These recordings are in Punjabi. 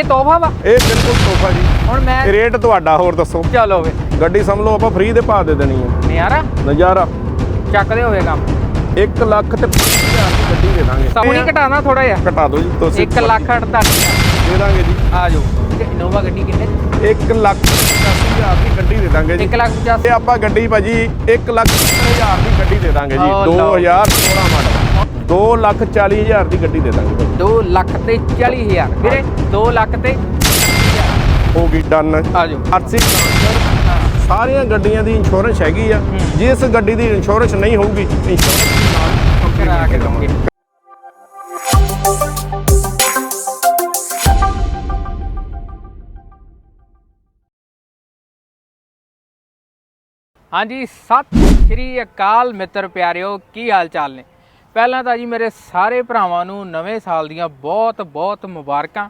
ਇਹ ਤੋਹਫਾ ਵਾ? ਇਹ ਬਿਲਕੁਲ ਤੋਹਫਾ ਜੀ। ਹੁਣ ਮੈਂ ਰੇਟ ਤੁਹਾਡਾ ਹੋਰ ਦੱਸੋ। ਚਲੋ ਵੇ ਗੱਡੀ ਸਮਝ ਲਓ ਆਪਾਂ ਫ੍ਰੀ ਦੇ ਭਾਅ ਦੇ ਦੇਣੀ ਹੈ। ਨਿਆਰਾ ਨਜ਼ਾਰਾ। ਚੱਕਦੇ ਹੋਵੇ ਕੰਮ। 1 ਲੱਖ ਤੇ 50000 ਦੀ ਗੱਡੀ ਦੇ ਦਾਂਗੇ। ਸੌਣੀ ਘਟਾਣਾ ਥੋੜਾ ਜਿਹਾ। ਘਟਾ ਦਿਓ ਜੀ ਤੁਸੀਂ 1 ਲੱਖ 48 ਦੇ ਦਾਂਗੇ ਜੀ। ਆ ਜਾਓ। ਤੇ ਇਨੋਵਾ ਗੱਡੀ ਕਿੰਨੇ? 1 ਲੱਖ 85000 ਦੀ ਗੱਡੀ ਦੇ ਦਾਂਗੇ ਜੀ। 1 ਲੱਖ 50 ਇਹ ਆਪਾਂ ਗੱਡੀ ਭਾਜੀ 1 ਲੱਖ 70000 ਦੀ ਗੱਡੀ ਦੇ ਦਾਂਗੇ ਜੀ। ਓ ਲਓ। 2016 ਮਾਡਲ। 2 ਲੱਖ 40000 ਦੀ ਗੱਡੀ ਦੇ ਦਾਂਗੇ ਭਾਜੀ 2 ਲੱਖ ਤੇ 40000 ਵੀਰੇ 2 ਲੱਖ ਤੇ ਹੋ ਗਈ ਡਨ। ਆ ਜਾਓ। ਟ੍ਰਾਂਸਫਰ ਸਾਰੀਆਂ ਗੱਡੀਆਂ ਦੀ ਇੰਸ਼ੋਰੈਂਸ ਹੈਗੀ ਆ। ਜਿਸ ਗੱਡੀ ਦੀ ਇੰਸ਼ੋਰੈਂਸ ਨਹੀਂ ਹੋਊਗੀ ਇੰਸ਼ੋਰੈਂਸ ਨਾਲ ਕੰਪਨੀ ਕਰਾ ਕੇ ਦਵਾਂਗੇ। ਹਾਂਜੀ ਸਤਿ ਸ਼੍ਰੀ ਅਕਾਲ ਮਿੱਤਰ ਪਿਆਰਿਓ ਕੀ ਹਾਲ ਚਾਲ ਨੇ? ਪਹਿਲਾਂ ਤਾਂ ਜੀ ਮੇਰੇ ਸਾਰੇ ਭਰਾਵਾਂ ਨੂੰ ਨਵੇਂ ਸਾਲ ਦੀਆਂ ਬਹੁਤ ਬਹੁਤ ਮੁਬਾਰਕਾਂ।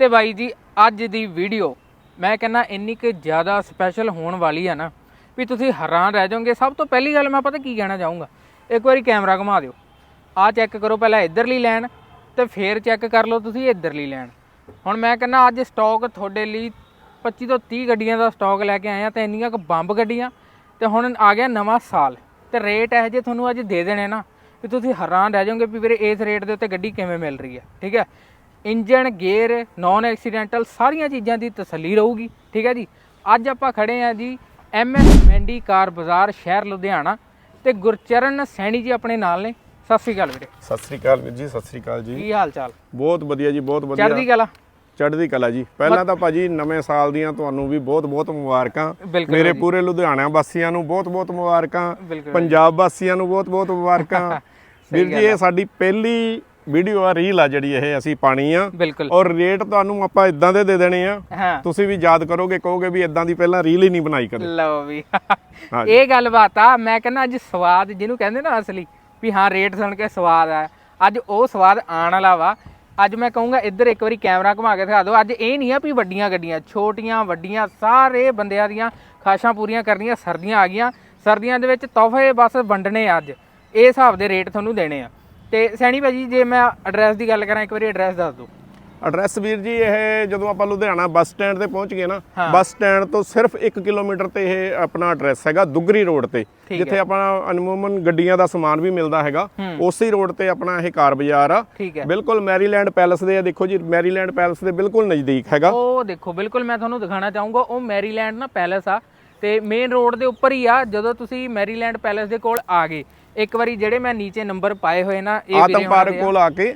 ਤੇ ਬਾਈ ਜੀ, ਅੱਜ ਦੀ ਵੀਡੀਓ ਮੈਂ ਕਹਿੰਦਾ ਇੰਨੀ ਕਿ ਜ਼ਿਆਦਾ ਸਪੈਸ਼ਲ ਹੋਣ ਵਾਲੀ ਆ ਨਾ ਵੀ ਤੁਸੀਂ ਹੈਰਾਨ ਰਹਿ ਜਾਓਗੇ। ਸਭ ਤੋਂ ਪਹਿਲੀ ਗੱਲ ਮੈਂ ਪਤਾ ਕੀ ਕਹਿਣਾ ਚਾਹੂੰਗਾ? ਇੱਕ ਵਾਰੀ ਕੈਮਰਾ ਘੁਮਾ ਦਿਓ। ਆ ਚੈੱਕ ਕਰੋ ਪਹਿਲਾਂ ਇਧਰਲੀ ਲੈਣ ਤੇ ਫੇਰ ਚੈੱਕ ਕਰ ਲਓ ਤੁਸੀਂ ਇਧਰਲੀ ਲੈਣ। ਹੁਣ ਮੈਂ ਕਹਿੰਦਾ ਅੱਜ ਸਟਾਕ ਤੁਹਾਡੇ ਲਈ 25 ਤੋਂ 30 ਗੱਡੀਆਂ ਦਾ ਸਟਾਕ ਲੈ ਕੇ ਆਏ ਆ ਤੇ ਇੰਨੀਆਂ ਕੁ ਬੰਬ ਗੱਡੀਆਂ। ਤੇ ਹੁਣ ਆ ਗਿਆ ਨਵਾਂ ਸਾਲ। ਤੇ ਰੇਟ ਇਹ ਜੇ ਤੁਹਾਨੂੰ ਅੱਜ ਦੇ ਦੇਣੇ ਨਾ। ਵੀ ਤੁਸੀਂ ਹੈਰਾਨ ਰਹਿ ਜਾਓਗੇ ਵੀ ਵੀਰੇ ਇਸ ਰੇਟ ਦੇ ਉੱਤੇ ਗੱਡੀ ਕਿਵੇਂ ਮਿਲ ਰਹੀ ਹੈ ਠੀਕ ਹੈ? ਇੰਜਨ ਗੇਅਰ ਨਾਨ ਐਕਸੀਡੈਂਟਲ ਸਾਰੀਆਂ ਚੀਜ਼ਾਂ ਦੀ ਤਸੱਲੀ ਰਹੂਗੀ ਠੀਕ ਹੈ ਜੀ? ਅੱਜ ਆਪਾਂ ਖੜੇ ਆ ਜੀ ਐਮਐਸ ਮੈਂਡੀ ਕਾਰ ਬਾਜ਼ਾਰ ਸ਼ਹਿਰ ਲੁਧਿਆਣਾ ਤੇ ਗੁਰਚਰਨ ਸੈਣੀ ਜੀ ਆਪਣੇ ਨਾਲ ਨੇ। ਸਤਿ ਸ੍ਰੀ ਅਕਾਲ ਵੀਰੇ। ਸਤਿ ਸ੍ਰੀ ਅਕਾਲ ਵੀਰ ਜੀ ਸਤਿ ਸ੍ਰੀ ਅਕਾਲ ਜੀ। ਕੀ ਹਾਲ ਚਾਲ? ਬਹੁਤ ਵਧੀਆ ਜੀ ਬਹੁਤ ਵਧੀਆ। ਚੜ੍ਹਦੀ ਕਲਾ? ਚੜ੍ਹਦੀ ਕਲਾ ਜੀ। ਪਹਿਲਾਂ ਤਾਂ ਭਾਜੀ ਨਵੇਂ ਸਾਲ ਦੀਆਂ ਤੁਹਾਨੂੰ ਵੀ ਬਹੁਤ ਬਹੁਤ ਮੁਬਾਰਕਾਂ। ਮੇਰੇ। ਪੂਰੇ ਲੁਧਿਆਣਾ ਵਾਸੀਆਂ ਨੂੰ ਬਹੁਤ ਬਹੁਤ ਮੁਬਾਰਕਾਂ। ਪੰਜਾਬ ਵਾਸੀਆਂ ਨੂੰ ਬਹੁਤ ਬਹੁਤ ਮੁਬਾਰਕਾਂ। ਵੀਰ ਜੀ ਇਹ ਸਾਡੀ ਪਹਿਲੀ ਵੀਡੀਓ ਆ ਰੀਲ ਆ ਜਿਹੜੀ ਇਹ ਅਸੀਂ ਪਾਣੀ ਆ। ਔਰ ਰੇਟ ਤੁਹਾਨੂੰ ਆਪਾਂ ਇਦਾਂ ਦੇ ਦੇ ਦੇਣੇ ਆ। ਤੁਸੀਂ ਵੀ ਯਾਦ ਕਰੋਗੇ ਕਹੋਗੇ ਵੀ ਇਦਾਂ ਦੀ ਪਹਿਲਾਂ ਰੀਲ ਹੀ ਨਹੀਂ ਬਣਾਈ ਕਦੇ। ਲਓ ਵੀ। ਇਹ ਗੱਲ ਬਾਤ ਆ ਮੈਂ ਕਹਿੰਦਾ ਅੱਜ ਸਵਾਦ ਜਿਹਨੂੰ ਕਹਿੰਦੇ ਨਾ ਅਸਲੀ ਵੀ ਹਾਂ ਰੇਟ ਸੁਣ ਕੇ ਸਵਾਦ ਆ। ਅੱਜ ਉਹ ਸਵਾਦ ਆਣ ਵਾਲਾ ਵਾ। ਅੱਜ ਮੈਂ ਕਹੂੰਗਾ ਇੱਧਰ ਇੱਕ ਵਾਰੀ ਕੈਮਰਾ ਘੁਮਾ ਕੇ ਦਿਖਾ ਦਿਓ। ਅੱਜ ਇਹ ਨਹੀਂ ਆ ਵੀ ਵੱਡੀਆਂ ਗੱਡੀਆਂ ਛੋਟੀਆਂ ਵੱਡੀਆਂ ਸਾਰੇ ਬੰਦਿਆਂ ਦੀਆਂ ਖਾਸ਼ਾਂ ਪੂਰੀਆਂ ਕਰਨੀਆਂ ਸਰਦੀਆਂ ਆ ਗਈਆਂ। ਸਰਦੀਆਂ ਦੇ ਵਿੱਚ ਤੋਹਫੇ ਬਸ ਵੰਡਣੇ ਆ ਅੱਜ। ਇਹ ਹਿਸਾਬ ਦੇ ਰੇਟ ਤੁਹਾਨੂੰ ਦੇਣੇ ਆ। ਤੇ ਸੈਣੀ ਭਾਜੀ ਜੇ ਮੈਂ ਐਡਰੈਸ ਦੀ ਗੱਲ ਕਰਾਂ ਇੱਕ ਵਾਰੀ ਐਡਰੈਸ ਦੱਸ ਦਿਓ। ਐਡਰੈਸ ਵੀਰ ਜੀ ਇਹ ਜਦੋਂ ਆਪਾਂ ਲੁਧਿਆਣਾ ਬੱਸ ਸਟੈਂਡ ਤੇ ਪਹੁੰਚ ਗਏ ਨਾ। ਬੱਸ ਸਟੈਂਡ ਤੋਂ ਸਿਰਫ 1 ਕਿਲੋਮੀਟਰ ਤੇ ਇਹ ਆਪਣਾ ਐਡਰੈਸ ਹੈਗਾ ਦੁੱਗਰੀ ਰੋਡ ਤੇ ਜਿੱਥੇ ਆਪਣਾ ਅਨਮੋਮਨ ਗੱਡੀਆਂ ਦਾ ਸਮਾਨ ਵੀ ਮਿਲਦਾ ਹੈਗਾ ਉਸੇ ਰੋਡ ਤੇ ਆਪਣਾ ਇਹ ਕਾਰ ਬਾਜ਼ਾਰ ਆ। ਬਿਲਕੁਲ ਮੈਰੀਲੈਂਡ ਪੈਲਸ ਦੇ ਆ ਦੇਖੋ ਜੀ ਮੈਰੀਲੈਂਡ ਪੈਲਸ ਦੇ ਬਿਲਕੁਲ ਨਜ਼ਦੀਕ ਹੈਗਾ। ਉਹ ਦੇਖੋ ਬਿਲਕੁਲ ਮੈਂ ਤੁਹਾਨੂੰ ਦਿਖਾਣਾ ਚਾਹੂੰਗਾ ਉਹ ਮੈਰੀਲੈਂਡ ਨਾ ਪੈਲੇਸ ਆ ਤੇ ਮੇਨ ਰੋਡ ਦੇ ਉੱਪਰ ਹੀ ਆ ਜਦੋਂ ਤੁਸੀਂ ਮੈਰੀਲੈਂਡ ਪੈਲੇਸ ਦੇ ਕੋਲ ਆ ਗਏ। ਇੱਕ ਵਾਰੀ ਜਿਹੜੇ ਮੈਂ ਨੀਚੇ ਨੰਬਰ ਪਾਏ ਹੋਏ ਨਾ ਇਹ ਆਤਮ ਪਾਰਕ। ਕੋਲ ਆ ਕੇ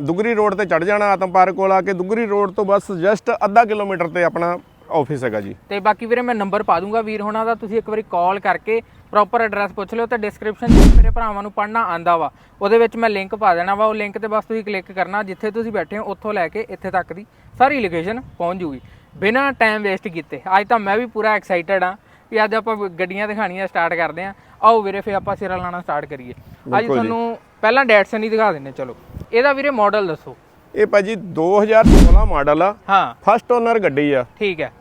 ਦੁੱਗਰੀ ਰੋਡ ਤੇ ਚੜ ਜਾਣਾ ਆਤਮ ਪਾਰਕ ਕੋਲ ਆ ਕੇ ਦੁੱਗਰੀ ਰੋਡ ਤੋਂ ਬਸ ਜਸਟ ਅੱਧਾ ਕਿਲੋਮੀਟਰ ਤੇ ਆਪਣਾ ਆਫਿਸ ਹੈਗਾ ਜੀ। ਤੇ ਬਾਕੀ ਵੀਰੇ ਮੈਂ ਨੰਬਰ ਪਾ ਦੂੰਗਾ ਵੀਰ ਹੋਣਾ ਦਾ ਤੁਸੀਂ ਇੱਕ ਵਾਰੀ ਕਾਲ ਕਰਕੇ ਪ੍ਰੋਪਰ ਐਡਰੈਸ ਪੁੱਛ ਲਿਓ ਤੇ ਡਿਸਕ੍ਰਿਪਸ਼ਨ ਵਿੱਚ ਮੇਰੇ ਭਰਾਵਾਂ ਨੂੰ ਪੜਨਾ ਆਂਦਾ ਵਾ। ਉਹਦੇ ਵਿੱਚ ਮੈਂ ਲਿੰਕ ਪਾ ਦੇਣਾ ਵਾ ਉਹ ਲਿੰਕ ਤੇ ਬਸ ਤੁਸੀਂ ਕਲਿੱਕ ਕਰਨਾ ਜਿੱਥੇ ਤੁਸੀਂ ਬੈਠੇ ਹੋ ਉੱਥੋਂ ਲੈ ਕੇ ਇੱਥੇ ਤੱਕ ਦੀ ਸਾਰੀ ਲੋਕੇਸ਼ਨ ਪਹੁੰਚ ਜੂਗੀ। ਬਿਨਾਂ ਟਾਈਮ ਵੇਸਟ ਕੀਤੇ। ਅੱਜ ਤਾਂ ਮੈਂ ਵੀ ਪੂਰਾ ਐਕਸਾਈਟਡ ਆ ਵੀ ਅੱਜ ਆਪਾਂ ਗੱਡੀਆਂ ਦਿਖਾਣੀਆਂ ਸਟਾਰਟ ਕਰਦੇ ਆਂ ਆਓ ਵੀਰੇ ਫੇ ਆਪਾਂ ਸਿਰਾ ਲਾਣਾ ਸਟਾਰਟ ਕਰੀਏ। ਅੱਜ। ਤੁਹਾਨੂੰ ਪਹਿਲਾਂ ਡੈਟਸਨ ਹੀ ਦਿਖਾ ਦਿੰਨੇ ਚਲੋ। ਇਹਦਾ ਵੀਰੇ ਮਾਡਲ ਦੱਸੋ। ਇਹ ਭਾਜੀ 2016 ਮਾਡਲ ਆ। ਹਾਂ। ਫਸਟ ਓਨਰ ਗੱਡੀ ਆ। ਠੀਕ ਹੈ।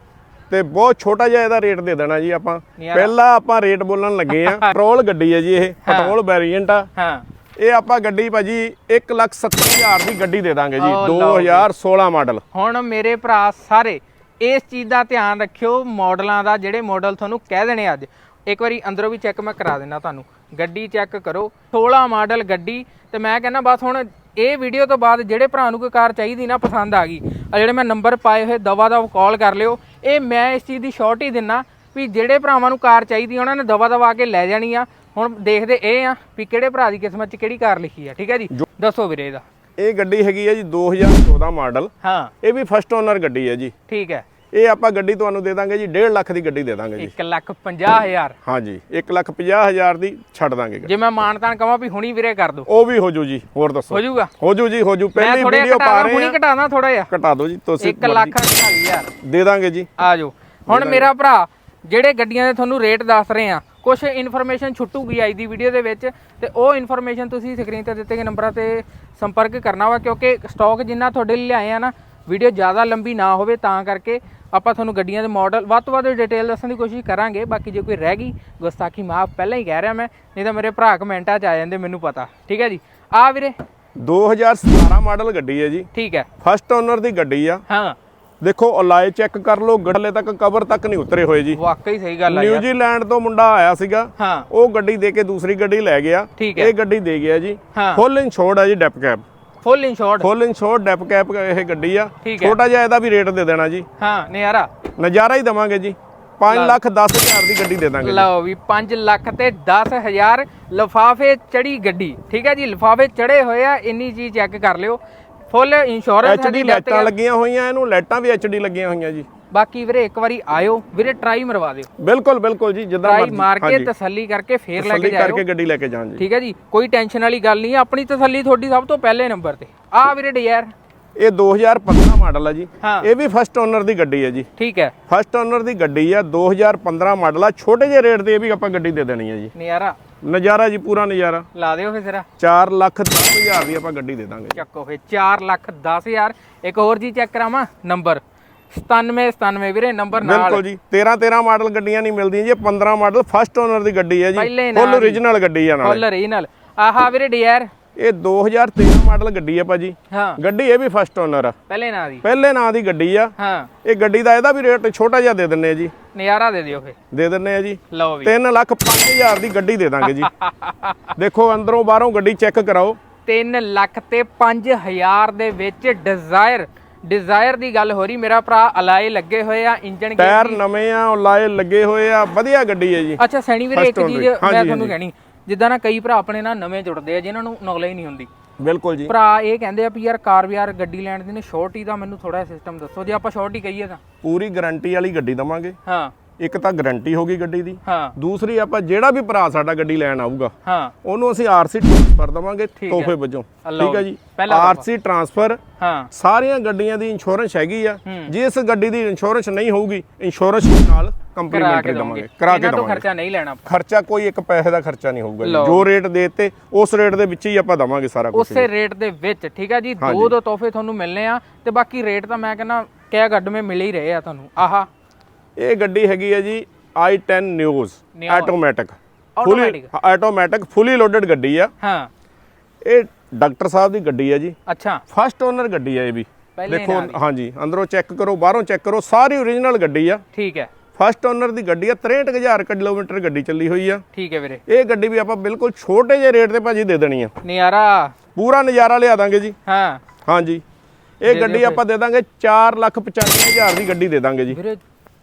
ਤੇ ਬਹੁਤ ਛੋਟਾ ਜਿਹਾ ਇਹਦਾ ਰੇਟ ਦੇ ਦੇਣਾ ਜੀ ਆਪਾਂ। ਪਹਿਲਾਂ ਆਪਾਂ ਰੇਟ ਬੋਲਣ ਲੱਗੇ ਆ। ਪੈਟਰੋਲ ਗੱਡੀ ਹੈ ਜੀ ਇਹ। ਪੈਟਰੋਲ ਵੈਰੀਐਂਟ ਆ। ਹਾਂ। ਇਹ ਆਪਾਂ ਗੱਡੀ ਭਾਜੀ 170000 ਦੀ ਗੱਡੀ ਦੇ ਦਾਂਗੇ ਜੀ। 2016 ਮਾਡਲ ਹੁਣ ਮੇਰੇ ਭਰਾ ਸਾਰੇ ਇਸ ਚੀਜ਼ ਦਾ ਧਿਆਨ ਰੱਖਿਓ। ਮਾਡਲਾਂ ਦਾ ਜਿਹੜੇ ਮਾਡਲ ਤੁਹਾਨੂੰ ਕਹਿ ਦੇਣੇ ਅੱਜ। ਇੱਕ ਵਾਰੀ ਅੰਦਰੋਂ ਵੀ ਚੈੱਕ ਮੈਂ ਕਰਾ ਦੇਣਾ ਤੁਹਾਨੂੰ। ਗੱਡੀ ਚੈੱਕ ਕਰੋ। 16 ਮਾਡਲ ਗੱਡੀ ਤੇ ਮੈਂ ਕਹਿੰਦਾ ਬਸ ਹੁਣ ਇਹ ਵੀਡੀਓ ਤੋਂ ਬਾਅਦ ਜਿਹੜੇ ਭਰਾ ਨੂੰ ਕੋਈ ਕਾਰ ਚਾਹੀਦੀ ਨਾ ਪਸੰਦ ਆ ਗਈ ਆ ਜਿਹੜੇ ਮੈਂ ਨੰਬਰ ਪਾਏ ਹੋਏ ਦਵਾ ਦਵ ਕਾਲ ਕਰ ਲਿਓ। ਇਹ ਮੈਂ ਇਸ ਚੀਜ਼ ਦੀ ਸ਼ੋਰਟ ਹੀ ਦਿੰਨਾ ਵੀ ਜਿਹੜੇ ਭਰਾਵਾਂ ਨੂੰ ਕਾਰ ਚਾਹੀਦੀ ਉਹਨਾਂ ਨੇ ਦਵਾ ਦਵਾ ਕੇ ਲੈ ਜਾਣੀ ਆ। ਹੁਣ ਦੇਖਦੇ ਇਹ ਆ ਵੀ ਕਿਹੜੇ ਭਰਾ ਦੀ ਕਿਸਮਤ 'ਚ ਕਿਹੜੀ ਕਾਰ ਲਿਖੀ ਆ ਠੀਕ ਹੈ ਜੀ? ਦੱਸੋ ਵੀਰੇ ਇਹਦਾ। ਇਹ ਗੱਡੀ ਹੈਗੀ ਹੈ ਜੀ 2014 ਮਾਡਲ ਹਾਂ। ਇਹ ਵੀ ਫਸਟ ਓਨਰ ਗੱਡੀ ਹੈ ਜੀ। ਠੀਕ ਹੈ। ਇਹ ਆਪਾਂ ਗੱਡੀ ਤੁਹਾਨੂੰ ਦੇ ਦਾਂਗੇ ਜੀ 1.5 ਲੱਖ ਦੀ ਗੱਡੀ ਦੇ ਦਾਂਗੇ ਜੀ। 1 ਲੱਖ 50 ਹਜ਼ਾਰ। ਹਾਂਜੀ 150000 ਦੀ ਛੱਡ ਦਾਂਗੇ। ਜੇ ਮੈਂ ਮਾਨਤਾਨ ਕਵਾਂ ਵੀ ਹੁਣੀ ਵੀਰੇ ਕਰ ਦੋ ਉਹ ਵੀ ਹੋ ਜੂ ਜੀ ਹੋਰ ਦੱਸੋ। ਹੋ ਜਾਊਗਾ ਹੋ ਜੂ ਜੀ ਹੋ ਜੂ। ਪਹਿਲੀ ਵੀਡੀਓ ਪਾ ਰਹੇ ਹੁਣੀ ਆ ਘਟਾਣਾ ਥੋੜਾ ਜਿਹਾ। ਘਟਾ ਦਿਓ ਜੀ ਤੁਸੀਂ 1 ਲੱਖ 48 ਹਜ਼ਾਰ। ਦੇ ਦਾਂਗੇ ਜੀ। ਆ ਜਾਓ। ਹੁਣ ਮੇਰਾ ਭਰਾ ਜਿਹੜੇ ਗੱਡੀਆਂ ਦੇ ਤੁਹਾਨੂੰ ਰੇਟ ਦੱਸ ਰਹੇ ਆ ਕੁਝ ਇਨਫੋਰਮੇਸ਼ਨ ਛੁੱਟੂਗੀ ਅੱਜ ਦੀ ਵੀਡੀਓ ਦੇ ਵਿੱਚ ਤੇ ਉਹ ਇਨਫੋਰਮੇਸ਼ਨ ਤੁਸੀਂ ਸਕਰੀਨ ਤੇ ਦਿੱਤੇ ਗਏ ਨੰਬਰਾਂ ਤੇ ਸੰਪਰਕ ਕਰਨਾ ਵਾ ਕਿਉਂਕਿ ਸਟਾਕ ਜਿੰਨਾ ਤੁਹਾਡੇ ਲਈ ਲਿਆਏ ਆ ਨਾ ਵੀਡੀਓ ਜ਼ਿਆਦਾ ਲੰਬੀ ਨਾ ਹੋਵੇ ਤਾਂ ਕਰਕੇ ਆਪਾਂ ਤੁਹਾਨੂੰ ਗੱਡੀਆਂ ਦੇ ਮਾਡਲ ਵੱਧ ਤੋਂ ਵੱਧ ਡਿਟੇਲ ਦੱਸਣ ਦੀ ਕੋਸ਼ਿਸ਼ ਕਰਾਂਗੇ ਬਾਕੀ ਜੇ ਕੋਈ ਰਹਿ ਗਈ ਗੁਸਤਾਖੀ ਮਾਫ ਪਹਿਲਾਂ ਹੀ ਕਹਿ ਰਿਹਾ ਮੈਂ ਨਹੀਂ ਤਾਂ ਮੇਰੇ ਭਰਾ ਕਮੈਂਟਾਂ 'ਚ ਆ ਜਾਂਦੇ ਮੈਨੂੰ ਪਤਾ। ਠੀਕ ਹੈ ਜੀ? ਆ ਵੀਰੇ। 2017 ਮਾਡਲ ਗੱਡੀ ਹੈ ਜੀ। ਠੀਕ ਹੈ। ਫਸਟ ਓਨਰ ਦੀ ਗੱਡੀ ਆ। ਹਾਂ। ਦੇਖੋ ਅਲਾਏ ਚੈੱਕ ਕਰ ਲਓ ਗੱਲੇ ਤੱਕ ਕਵਰ ਤੱਕ ਨਹੀਂ ਉਤਰੇ ਹੋਏ ਜੀ। ਵਾਕਈ ਸਹੀ ਗੱਲ ਆ ਯਾਰ। ਨਿਊਜ਼ੀਲੈਂਡ ਤੋਂ ਮੁੰਡਾ ਆਇਆ ਸੀਗਾ। ਹਾਂ। ਉਹ ਗੱਡੀ ਦੇ ਕੇ ਦੂਸਰੀ ਗੱਡੀ ਲੈ ਗਿਆ। ਹੈ। ਇਹ ਗੱਡੀ ਦੇ ਗਿਆ ਜੀ। ਹਾਂ। ਫੁੱਲ ਇੰਸ਼ੋਰਡ ਆ ਜੀ ਡੈਪ ਕੈਪ ਫੁੱਲ ਇਨਸ਼ੋਰਡ ਫੁੱਲ ਇੰਸ਼ੋਰਡ ਡੈਪ ਕੈਪ ਇਹ ਗੱਡੀ ਆ। ਹੈ। ਛੋਟਾ ਜਿਹਾ ਇਹਦਾ ਵੀ ਰੇਟ ਦੇ ਦੇਣਾ ਜੀ। ਹਾਂ ਨਿਆਰਾ ਨਜ਼ਾਰਾ ਹੀ ਦਵਾਂਗੇ ਜੀ। 5 ਲੱਖ 10 ਹਜ਼ਾਰ ਦੀ ਗੱਡੀ ਦੇ ਦਾਂਗੇ। ਲਓ ਵੀ 5 ਲੱਖ ਤੇ 10000 ਲਫਾਫੇ ਚੜੀ ਗੱਡੀ। ਠੀਕ ਹੈ ਜੀ ਲਫਾਫੇ ਚੜੇ ਹੋਏ ਆ ਇੰਨੀ ਚੀਜ਼ ਚੈੱਕ ਕਰ ਲਿਓ। ਫੁੱਲ ਇੰਸ਼ੋਰੈਂਸ ਐਚਡੀ ਲਾਈਟਾਂ ਲੱਗੀਆਂ ਹੋਈਆਂ ਇਹਨੂੰ ਲਾਈਟਾਂ ਵੀ ਐਚਡੀ ਲੱਗੀਆਂ ਹੋਈਆਂ ਜੀ। ਬਾਕੀ ਵੀਰੇ ਇੱਕ ਵਾਰੀ ਆਇਓ ਵੀਰੇ ਟਰਾਈ ਮਰਵਾ ਦਿਓ। ਬਿਲਕੁਲ ਬਿਲਕੁਲ ਜੀ ਜਿੱਦਾਂ ਟਰਾਈ ਮਾਰ ਕੇ। ਤਸੱਲੀ ਕਰਕੇ ਫੇਰ ਲੈ ਕੇ ਤਸੱਲੀ ਜਾਇਓ। ਕਰਕੇ ਗੱਡੀ ਲੈ ਕੇ ਜਾਣ ਜੀ। ਠੀਕ ਹੈ ਜੀ ਕੋਈ ਟੈਨਸ਼ਨ ਵਾਲੀ ਗੱਲ ਨਹੀਂ ਹੈ ਆਪਣੀ ਤਸੱਲੀ ਤੁਹਾਡੀ ਸਭ ਤੋਂ ਪਹਿਲੇ ਨੰਬਰ ਤੇ। ਆ ਵੀਰੇ ਡਿਜ਼ਾਇਰ। ਇਹ 2015 ਮਾਡਲ ਆ ਜੀ। ਹਾਂ। ਇਹ ਵੀ ਫਸਟ ਓਨਰ ਦੀ ਗੱਡੀ ਹੈ ਜੀ। ਠੀਕ ਹੈ। ਫਸਟ ਓਨਰ ਦੀ ਗੱਡੀ ਆ 2015 ਮਾਡਲ ਆ। ਛੋਟੇ ਜਿਹੇ ਰੇਟ ਤੇ ਇਹ ਵੀ ਆਪਾਂ ਗੱਡੀ ਦੇ ਦੇਣੀ ਹੈ ਜੀ। ਨਿਆਰਾ ਨਜ਼ਾਰਾ ਜੀ ਪੂਰਾ ਨਜ਼ਾਰਾ। ਲਾ ਦਿਓ ਫੇਰ ਜ਼ਰਾ। 4 ਲੱਖ 10 ਹਜ਼ਾਰ ਦੀ ਆਪਾਂ ਗੱਡੀ ਦੇ ਦਾਂਗੇ ਚੱਕੋ ਫੇ 4 ਲੱਖ 10000 ਇੱਕ ਹੋਰ ਜੀ ਚੈੱਕ ਕਰਾਵਾਂ ਨੰਬਰ। 97 97 ਵੀਰੇ ਨੰਬਰ ਨਾਲ। ਬਿਲਕੁਲ ਜੀ। 13 13 ਮਾਡਲ ਗੱਡੀਆਂ ਨਹੀਂ ਮਿਲਦੀਆਂ ਜੀ 15 ਮਾਡਲ ਫਸਟ ਓਨਰ ਦੀ ਗੱਡੀ ਹੈ ਜੀ। ਪਹਿਲੇ ਫੁੱਲ ਨਾਲ ਹੀ। ਓਰੀਜਨਲ ਗੱਡੀ ਆ ਨਾਲ। ਫੁੱਲ ਰੀਨਲ ਆਹਾ ਵੀਰੇ ਡਿਜ਼ਾਇਰ ਇਹ 2013 ਮਾਡਲ ਗੱਡੀ ਆ ਭਾਜੀ। ਹਾਂ। ਗੱਡੀ ਇਹ ਵੀ ਫਸਟ ਓਨਰ ਆ। ਪਹਿਲੇ ਨਾਂ ਦੀ। ਪਹਿਲੇ ਨਾਂ ਦੀ ਗੱਡੀ ਆ। ਹਾਂ। ਇਹ ਗੱਡੀ ਦਾ ਇਹਦਾ ਵੀ ਰੇਟ ਛੋਟਾ ਜਿਹਾ ਦੇ ਦਿੰਨੇ ਆ ਜੀ। ਨਜ਼ਾਰਾ ਦੇ ਦਿਓ ਫੇ ਦੇ ਦਿੰਨੇ ਆ ਜੀ। ਲਓ ਵੀ। 3 ਲੱਖ 5000 ਦੀ ਗੱਡੀ ਦੇ ਦਾਂਗੇ ਜੀ। ਦੇਖੋ ਅੰਦਰੋਂ ਬਾਹਰੋਂ ਗੱਡੀ ਚੈੱਕ ਕਰਾਓ। 3 ਲੱਖ ਤੇ 5000 ਦੇ ਵਿੱਚ ਡਿਜ਼ਾਇਰ ਡਿਜ਼ਾਇਰ ਦੀ ਗੱਲ ਹੋ ਰਹੀ ਮੇਰਾ ਭਰਾ ਅਲਾਏ ਲੱਗੇ ਹੋਏ ਆ ਇੰਜਨ ਟਾਇਰ ਨਵੇਂ ਆ ਉਹ ਲਾਏ ਲੱਗੇ ਹੋਏ ਆ ਵਧੀਆ ਗੱਡੀ ਹੈ ਜੀ। ਅੱਛਾ ਸੈਣੀ ਵੀਰੇ ਇੱਕ ਚੀਜ਼ ਮੈਂ ਤੁਹਾਨੂੰ। ਕਹਿਣੀ ਜਿੱਦਾਂ ਨਾ ਕਈ ਭਰਾ ਆਪਣੇ ਨਾਲ ਨਵੇਂ ਜੁੜਦੇ ਆ ਜਿਨ੍ਹਾਂ ਨੂੰ ਨੌਲੇਜ ਨਹੀਂ ਹੁੰਦੀ। ਬਿਲਕੁਲ ਜੀ। ਭਰਾ ਇਹ ਕਹਿੰਦੇ ਆ ਵੀ ਯਾਰ ਕਾਰ ਵੀ ਯਾਰ ਗੱਡੀ ਲੈਣ ਦੀ ਨੇ ਸ਼ੋਰਟੀ ਦਾ ਮੈਨੂੰ ਥੋੜਾ ਸਿਸਟਮ ਦੱਸੋ ਜੇ ਆਪਾਂ ਸ਼ੋਰਟੀ ਕਹੀਏ ਤਾਂ। ਪੂਰੀ ਗਾਰੰਟੀ ਵਾਲੀ ਗੱਡੀ ਦਵਾਂਗੇ। ਹਾਂ। ਇੱਕ ਤਾਂ ਗਾਰੰਟੀ ਹੋਗੀ ਗੱਡੀ ਦੀ। ਹਾਂ। ਦੂਸਰੀ ਆਪਾਂ ਜਿਹੜਾ ਵੀ ਭਰਾ ਸਾਡਾ ਗੱਡੀ ਲੈਣ ਆਊਗਾ ਹਾਂ। ਉਹਨੂੰ ਅਸੀਂ ਆਰਸੀ ਟ੍ਰਾਂਸਫਰ ਦਵਾਂਗੇ। ਤੋਹਫੇ ਵਜੋਂ। ਠੀਕ ਹੈ ਜੀ। ਆਰਸੀ ਟ੍ਰਾਂਸਫਰ ਹਾਂ। ਸਾਰੀਆਂ ਗੱਡੀਆਂ ਦੀ ਇੰਸ਼ੋਰੈਂਸ ਹੈਗੀ ਆ। ਜੇ ਇਸ ਗੱਡੀ ਦੀ ਇੰਸ਼ੋਰੈਂਸ ਨਹੀਂ ਹੋਊਗੀ ਇੰਸ਼ੋਰੈਂਸ ਨਾਲ ਕੰਪਲੀਮੈਂਟਰੀ ਦਵਾਂਗੇ। ਕਰਾ ਕੇ ਦਵਾਂਗੇ। ਖਰਚਾ ਨਹੀਂ ਲੈਣਾ ਖਰਚਾ ਕੋਈ ਇੱਕ ਪੈਸੇ ਦਾ ਖਰਚਾ ਨਹੀਂ ਹੋਊਗਾ ਜੀ। ਰੇਟ ਦੇਤੇ ਉਸ ਰੇਟ ਦੇ ਵਿੱਚ ਹੀ ਆਪਾਂ ਦਵਾਂਗੇ ਸਾਰਾ ਕੁਝ ਉਸੇ ਰੇਟ ਦੇ ਵਿੱਚ ਠੀਕ ਹੈ ਜੀ? ਦੋ ਦੋ ਤੋਹਫੇ ਤੁਹਾਨੂੰ ਮਿਲਨੇ ਆ ਤੇ ਬਾਕੀ ਰੇਟ ਤਾਂ ਮੈਂ ਕਹਿੰਦਾ ਕਿਆ ਗੱਡ ਮੇ ਮਿਲ ਹੀ ਰਹੇ ਆ ਤੁਹਾਨੂੰ। ਆਹਾ। ਇਹ ਗੱਡੀ ਹੈਗੀ ਹੈ ਜੀ i10 news. Automatic Automatic? Automatic fully loaded ਗੱਡੀ ਆ। ਹਾਂ। ਇਹ ਡਾਕਟਰ ਸਾਹਿਬ ਦੀ ਗੱਡੀ ਆ ਜੀ। ਅੱਛਾ। ਫਸਟ ਓਨਰ ਗੱਡੀ ਆ ਇਹ ਵੀ। ਦੇਖੋ। ਹਾਂਜੀ ਅੰਦਰੋਂ ਚੈੱਕ ਕਰੋ ਬਾਹਰੋਂ ਚੈੱਕ ਕਰੋ ਸਾਰੀ ਓਰੀਜਨਲ ਗੱਡੀ ਆ। ਠੀਕ ਹੈ। ਫਸਟ ਓਨਰ ਦੀ ਗੱਡੀ ਆ 63000 ਕਿਲੋਮੀਟਰ ਗੱਡੀ ਚੱਲੀ ਹੋਈ ਆ। ਠੀਕ ਹੈ ਵੀਰੇ। ਇਹ ਗੱਡੀ ਵੀ ਆਪਾਂ ਬਿਲਕੁਲ ਛੋਟੇ ਜਿਹੇ ਰੇਟ ਤੇ ਭਾਜੀ ਦੇ ਦੇਣੀ ਆ। ਨਿਆਰਾ। ਪੂਰਾ ਨਜ਼ਾਰਾ ਲਿਆ ਦਾਂਗੇ ਜੀ। ਹਾਂ। ਹਾਂਜੀ। ਇਹ ਗੱਡੀ ਆਪਾਂ ਦੇ ਦਾਂਗੇ 495000 ਦੀ ਗੱਡੀ ਦੇ ਦਾਂਗੇ ਜੀ। ਵੀਰੇ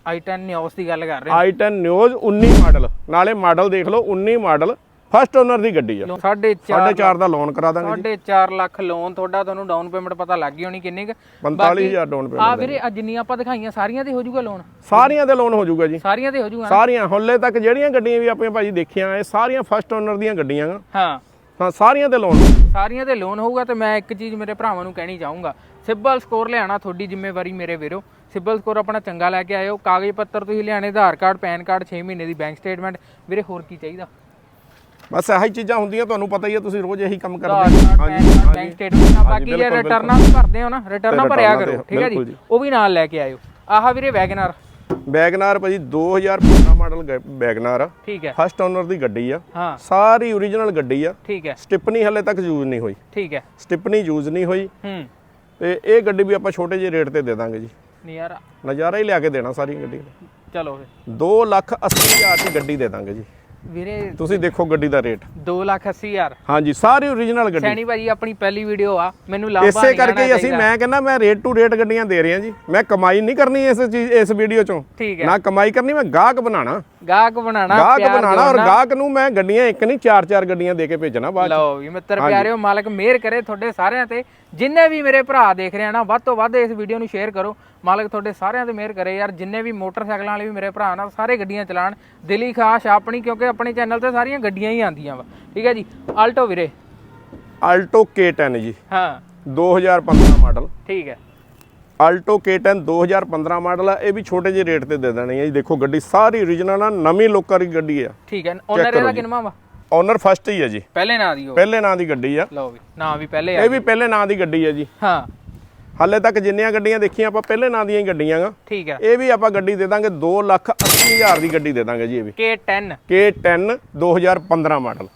i10 ਨਿਓਸ ਦੀ ਗੱਲ ਕਰ ਰਹੇ i10 ਨਿਊਜ਼ 19 ਮਾਡਲ। ਨਾਲੇ ਮਾਡਲ ਦੇਖ ਲਓ 19 ਮਾਡਲ ਫਸਟ ਓਨਰ ਦੀ ਗੱਡੀ ਆ। ਹਾਂ ਸਾਢੇ 4.5 ਦਾ ਲੋਨ ਕਰਾ ਦਾਂਗੇ ਜੀ। ਸਾਢੇ 4 ਲੱਖ ਲੋਨ ਤੁਹਾਡਾ ਤੁਹਾਨੂੰ ਡਾਊਨ ਪੇਮੈਂਟ ਪਤਾ ਲੱਗ ਗਈ ਹੋਣੀ ਕਿੰਨੀ ਕੁ। 45000 ਡਾਊਨ ਆ ਪੇਮੈਂਟ ਵੀਰੇ ਅੱਜ ਜਿੰਨੀਆਂ ਆਪਾਂ ਦਿਖਾਈਆਂ ਸਾਰੀਆਂ ਤੇ ਹੋ ਜਾਊਗਾ ਲੋਨ ਸਾਰੀਆਂ ਦੇ ਲੋਨ ਹੋ ਜਾਊਗਾ ਜੀ। ਸਾਰੀਆਂ ਤੇ ਹੋ ਜਾਊਗਾ ਨਾ? ਸਾਰੀਆਂ ਹੁੱਲੇ ਤੱਕ ਜਿਹੜੀਆਂ ਗੱਡੀਆਂ ਵੀ ਆਪਣੇ ਭਾਜੀ ਦੇਖੀਆਂ ਇਹ ਸਾਰੀਆਂ ਫਸਟ ਓਨਰ ਦੀਆਂ ਗੱਡੀਆਂ ਆ ਹਾਂ। ਹਾਂ ਸਾਰੀਆਂ ਤੇ ਲੋਨ ਸਾਰੀਆਂ ਤੇ ਲੋਨ ਹੋਊਗਾ ਤੇ ਮੈਂ ਇੱਕ ਚੀਜ਼ ਮੇਰੇ ਭਰਾਵਾਂ ਨੂੰ ਕਹਿਣੀ ਚਾਹੂੰਗਾ। ਸਿਬਲ ਸਕੋਰ ਲਿਆਣਾ ਤੁਹਾਡੀ ਜ਼ਿੰਮੇਵਾਰੀ ਮੇਰੇ ਵੀਰੋ। ਸਿਬਲ ਸਕੋਰ ਆਪਣਾ ਚੰਗਾ ਲੈ ਕੇ ਆਇਓ। ਕਾਗਜ਼ ਪੱਤਰ ਤੁਸੀਂ ਲਿਆਣੇ ਆਧਾਰ ਕਾਰਡ ਪੈਨ ਕਾਰਡ 6 ਮਹੀਨੇ ਦੀ ਬੈਂਕ ਸਟੇਟਮੈਂਟ। ਵੀਰੇ ਹੋਰ ਕੀ ਚਾਹੀਦਾ? ਬਸ ਇਹੀ ਚੀਜ਼ਾਂ ਹੁੰਦੀਆਂ ਤੁਹਾਨੂੰ ਪਤਾ ਹੀ ਹੈ ਤੁਸੀਂ ਰੋਜ਼ ਇਹੀ ਕੰਮ ਕਰਦੇ ਆਧਾਰ ਹੋ। Card pan card bank statement ਬਾਕੀ ਜੇ ਬਿਲਕੁਲ, ਰਿਟਰਨਾਂ ਵੀ ਭਰਦੇ ਹੋ ਨਾ ਰਿਟਰਨਾਂ ਭਰਿਆ ਰਿਟਰਨਾਂ ਕਰੋ ਤੇ- ਠੀਕ ਹੈ ਬਿਲਕੁਲ ਜੀ। ਜੀ। ਉਹ ਵੀ ਨਾਲ ਲੈ ਕੇ ਆਇਓ। ਆਹ ਵੀਰੇ ਵੈਗਨਰ। ਵੈਗਨਾਰ ਭਾਜੀ 2015 ਮਾਡਲ ਵੈਗਨਾਰ ਆ। ਠੀਕ ਹੈ। ਫਸਟ ਓਨਰ ਦੀ ਗੱਡੀ ਆ। ਹਾਂ। ਸਾਰੀ ਓਰੀਜਨਲ ਗੱਡੀ ਆ। ਠੀਕ ਹੈ। ਸਟਿਪਨੀ ਹਲੇ ਤੱਕ ਯੂਜ਼ ਨਹੀਂ ਹੋਈ। ਠੀਕ ਹੈ। ਸਟਿਪਨੀ ਯੂਜ਼ ਨਹੀਂ ਹੋਈ। ਹੂੰ। ਤੇ ਇਹ ਗੱਡੀ ਵੀ ਆਪਾਂ ਛੋਟੇ ਜਿਹੇ ਰੇਟ ਤੇ ਦੇ ਦਾਂਗੇ ਜੀ। ਨਜ਼ਾਰਾ। ਹੀ ਲਿਆ ਕੇ ਦੇਣਾ ਸਾਰੀ ਗੱਡੀ ਦਾ ਚਲੋ ਫਿਰ। 2 ਲੱਖ 80 ਹਜ਼ਾਰ ਦੀ ਗੱਡੀ ਦੇ ਦਾਂਗੇ ਜੀ। ਵੀਰੇ ਤੁਸੀਂ ਦੇਖੋ ਗੱਡੀ ਦਾ ਰੇਟ। 2 ਲੱਖ 80 ਹਜ਼ਾਰ। ਹਾਂਜੀ ਸਾਰੀ ਓਰੀਜਨਲ ਗੱਡੀ। ਸੈਣੀ ਭਾਜੀ ਆਪਣੀ ਪਹਿਲੀ ਵੀਡੀਓ ਆ। ਮੈਨੂੰ ਲਾਭਾ ਇਸੇ ਕਰਕੇ ਹੀ ਅਸੀਂ ਮੈਂ ਕਹਿੰਦਾ ਮੈਂ ਰੇਟ ਟੂ ਰੇਟ ਗੱਡੀਆਂ ਦੇ ਰਿਹਾ ਜੀ। ਮੈਂ ਕਮਾਈ ਨਹੀਂ ਕਰਨੀ ਇਸ ਚੀਜ਼ ਇਸ ਵੀਡੀਓ ਚੋਂ। ਠੀਕ ਹੈ। ਨਾ ਕਮਾਈ ਕਰਨੀ ਮੈਂ ਗਾਹਕ ਬਣਾਉਣਾ। ਗਾਹਕ ਬਣਾਣਾ ਗਾਹਕ ਪਿਆਰ ਬਣਾਉਣਾ ਔਰ। ਗਾਹਕ ਨੂੰ ਮੈਂ ਗੱਡੀਆਂ ਇੱਕ ਨਹੀਂ ਚਾਰ ਚਾਰ ਗੱਡੀਆਂ ਦੇ ਕੇ ਭੇਜਣਾ ਬਾਅਦ ਚ। ਲਓ ਵੀ ਮਿੱਤਰ ਪਿਆਰਿਓ ਮਾਲਕ ਮਿਹਰ ਕਰੇ ਤੁਹਾਡੇ ਸਾਰਿਆਂ ਤੇ। ਜਿੰਨੇ ਵੀ ਮੇਰੇ ਭਰਾ ਦੇਖ ਰਹੇ ਆ ਨਾ ਵੱਧ ਤੋਂ ਵੱਧ ਇਸ ਵੀਡੀਓ ਨੂੰ ਸ਼ੇਅਰ ਕਰੋ। ਮਾਲਕ ਤੁਹਾਡੇ ਸਾਰਿਆਂ ਤੇ ਮਿਹਰ ਕਰੇ ਯਾਰ ਜਿੰਨੇ ਵੀ ਮੋਟਰਸਾਈਕਲਾਂ ਵਾਲੇ ਵੀ ਮੇਰੇ ਭਰਾ ਨਾ ਸਾਰੇ ਗੱਡੀਆਂ ਚਲਾਣ ਦਿਲੀ ਖਾਸ਼ ਆਪਣੀ ਕਿਉਂਕਿ ਆਪਣੇ ਚੈਨਲ ਤੇ ਸਾਰੀਆਂ ਗੱਡੀਆਂ ਹੀ ਆਉਂਦੀਆਂ ਵਾ। ਠੀਕ ਹੈ ਜੀ? ਆਲਟੋ ਵੀਰੇ। ਆਲਟੋ K10 ਜੀ। ਹਾਂ। 2015 ਮਾਡਲ ਠੀਕ ਹੈ। ਆਲਟੋ K10 2015 ਮਾਡਲ ਆ ਇਹ ਵੀ ਛੋਟੇ ਜਿਹੇ ਰੇਟ ਤੇ ਦੇ ਦੇਣੀ ਹੈ ਜੀ। ਦੇਖੋ ਗੱਡੀ ਸਾਰੀ ਓਰੀਜਨਲ ਆ ਨਵੀਂ ਲੋਕਾਂ ਦੀ ਗੱਡੀ ਆ। ਠੀਕ ਹੈ। ਓਨਰ ਇਹਦਾ ਕਿੰਨਾ ਵਾ? ਓਨਰ ਫਸਟ ਹੀ ਹੈ ਜੀ। ਪਹਿਲੇ ਨਾਂ ਦੀ ਹੋ ਪਹਿਲੇ ਨਾਂ ਦੀ ਗੱਡੀ ਆ। ਲਓ ਵੀ ਨਾਂ ਵੀ ਪਹਿਲੇ ਆ ਇਹ ਵੀ ਪਹਿਲੇ ਨਾਂ ਦੀ ਗੱਡੀ ਹੈ ਜੀ। ਹਾਂ। ਹਾਲੇ ਤੱਕ ਜਿੰਨੀਆਂ ਗੱਡੀਆਂ ਦੇਖੀਆਂ ਆਪਾਂ ਪਹਿਲੇ ਨਾਂ ਦੀਆਂ ਹੀ ਗੱਡੀਆਂ ਆ ਠੀਕ ਹੈ ਇਹ ਵੀ ਆਪਾਂ ਗੱਡੀ ਦੇ ਦਾਂਗੇ 2 ਲੱਖ 80 ਹਜ਼ਾਰ ਦੀ ਗੱਡੀ ਦੇ ਦਾਂਗੇ ਜੀ ਇਹ ਵੀ। K10 K10 2015 model.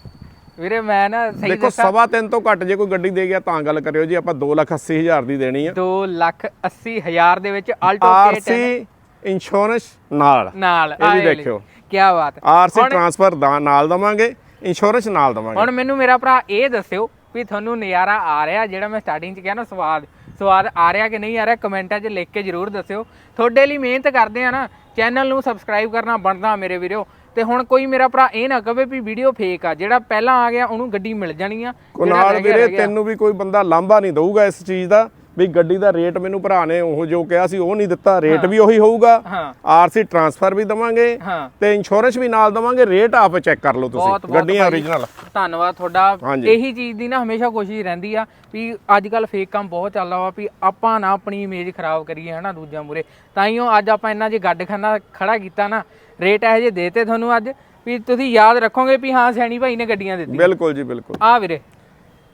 ਵੀਰੇ ਮੈਂ ਨਾ ਸਹੀ ਦੇਖੋ ਸਵਾ ਤਿੰਨ ਤੋਂ ਘੱਟ ਜੇ ਕੋਈ ਗੱਡੀ ਦੇ ਗਿਆ ਤਾਂ ਗੱਲ ਕਰਿਓ ਜੀ ਆਪਾਂ 2 ਲੱਖ 80 ਹਜ਼ਾਰ ਦੀ ਦੇਣੀ ਆ। 2 ਲੱਖ 80 ਹਜ਼ਾਰ ਦੇ ਵਿੱਚ ਆਲਟੋ ਆਰਸੀ ਇੰਸ਼ੋਰੈਂਸ ਨਾਲ। ਨਾਲ ਇਹ ਵੀ ਦੇਖਿਓ। ਕੀ ਬਾਤ। ਆਰਸੀ ਟਰਾਂਸਫਰ ਨਾਲ ਦਵਾਂਗੇ। ਇੰਸ਼ੋਰੈਂਸ ਨਾਲ ਦਵਾਂਗੇ। ਹੁਣ ਮੈਨੂੰ ਮੇਰਾ ਭਰਾ ਇਹ ਦੱਸਿਓ ਵੀ ਤੁਹਾਨੂੰ ਨਜ਼ਾਰਾ ਆ ਰਿਹਾ ਜਿਹੜਾ ਮੈਂ ਸਟਾਰਟਿੰਗ 'ਚ ਕਿਹਾ ਨਾ ਸਵਾਦ। ਸਵਾਦ ਆ ਰਿਹਾ ਕਿ ਨਹੀਂ ਆ ਰਿਹਾ ਕਮੈਂਟਾਂ 'ਚ ਲਿਖ ਕੇ ਜਰੂਰ ਦੱਸਿਓ। ਤੁਹਾਡੇ ਲਈ ਮਿਹਨਤ ਕਰਦੇ ਆ ਨਾ ਚੈਨਲ ਨੂੰ ਸਬਸਕ੍ਰਾਈਬ ਕਰਨਾ ਬਣਦਾ ਮੇਰੇ ਵੀਰੋ। ਤੇ ਹੁਣ ਕੋਈ ਮੇਰਾ ਭਰਾ ਇਹ ਨਾ ਕਵੇ ਵੀ ਵੀਡੀਓ ਫੇਕ ਆ ਜਿਹੜਾ ਪਹਿਲਾਂ ਆ ਗਿਆ ਉਹਨੂੰ ਗੱਡੀ ਮਿਲ ਜਾਣੀ ਆ ਜਿਹੜਾ ਕੁਨਾਲ ਰਹਿ ਗਿਆ, ਵੀਰੇ ਰਹਿ ਗਿਆ। ਤੈਨੂੰ ਵੀ ਕੋਈ ਬੰਦਾ ਲਾਂਭਾ ਨਹੀਂ ਦਊਗਾ ਇਸ ਚੀਜ਼ ਦਾ। ਵੀ ਗੱਡੀ ਦਾ ਰੇਟ ਮੈਨੂੰ ਭਰਾ ਨੇ ਉਹ ਜੋ ਕਿਹਾ ਸੀ ਉਹ ਨਹੀਂ ਦਿੱਤਾ ਰੇਟ ਵੀ ਉਹੀ ਹੋਊਗਾ। ਹਾਂ। ਆਰਸੀ ਟਰਾਂਸਫਰ ਵੀ ਦਵਾਂਗੇ ਹਾਂ। ਤੇ ਇੰਸ਼ੋਰੈਂਸ ਵੀ ਨਾਲ ਦਵਾਂਗੇ ਰੇਟ ਆਪ ਚੈੱਕ ਕਰ ਲਓ ਤੁਸੀਂ ਗੱਡੀਆਂ ਓਰੀਜਨਲ ਧੰਨਵਾਦ ਤੁਹਾਡਾ। ਇਹੀ ਚੀਜ਼ ਦੀ ਨਾ ਹਮੇਸ਼ਾ ਕੋਸ਼ਿਸ਼ ਰਹਿੰਦੀ ਆ ਵੀ ਅੱਜ ਕੱਲ ਫੇਕ ਕੰਮ ਬਹੁਤ ਚੱਲਦਾ ਵਾ ਵੀ ਆਪਾਂ ਨਾ ਆਪਣੀ ਇਮੇਜ ਖਰਾਬ ਕਰੀਏ ਹਨਾ ਦੂਜਿਆਂ ਮੂਰੇ ਤਾਈਓ ਅੱਜ ਆਪਾਂ ਇਹਨਾਂ ਜੇ ਗੱਡਖਾਨਾ ਖੜਾ ਕੀਤਾ ਨਾ ਰੇਟ ਇਹੋ ਜਿਹੇ ਦੇਤੇ ਤੁਹਾਨੂੰ ਅੱਜ ਵੀ ਤੁਸੀਂ ਯਾਦ ਰੱਖੋਗੇ ਵੀ ਹਾਂ ਸੈਣੀ ਭਾਈ ਨੇ ਗੱਡੀਆਂ ਦਿੱਤੀਆਂ। ਬਿਲਕੁਲ ਜੀ ਬਿਲਕੁਲ। ਆ ਵੀਰੇ।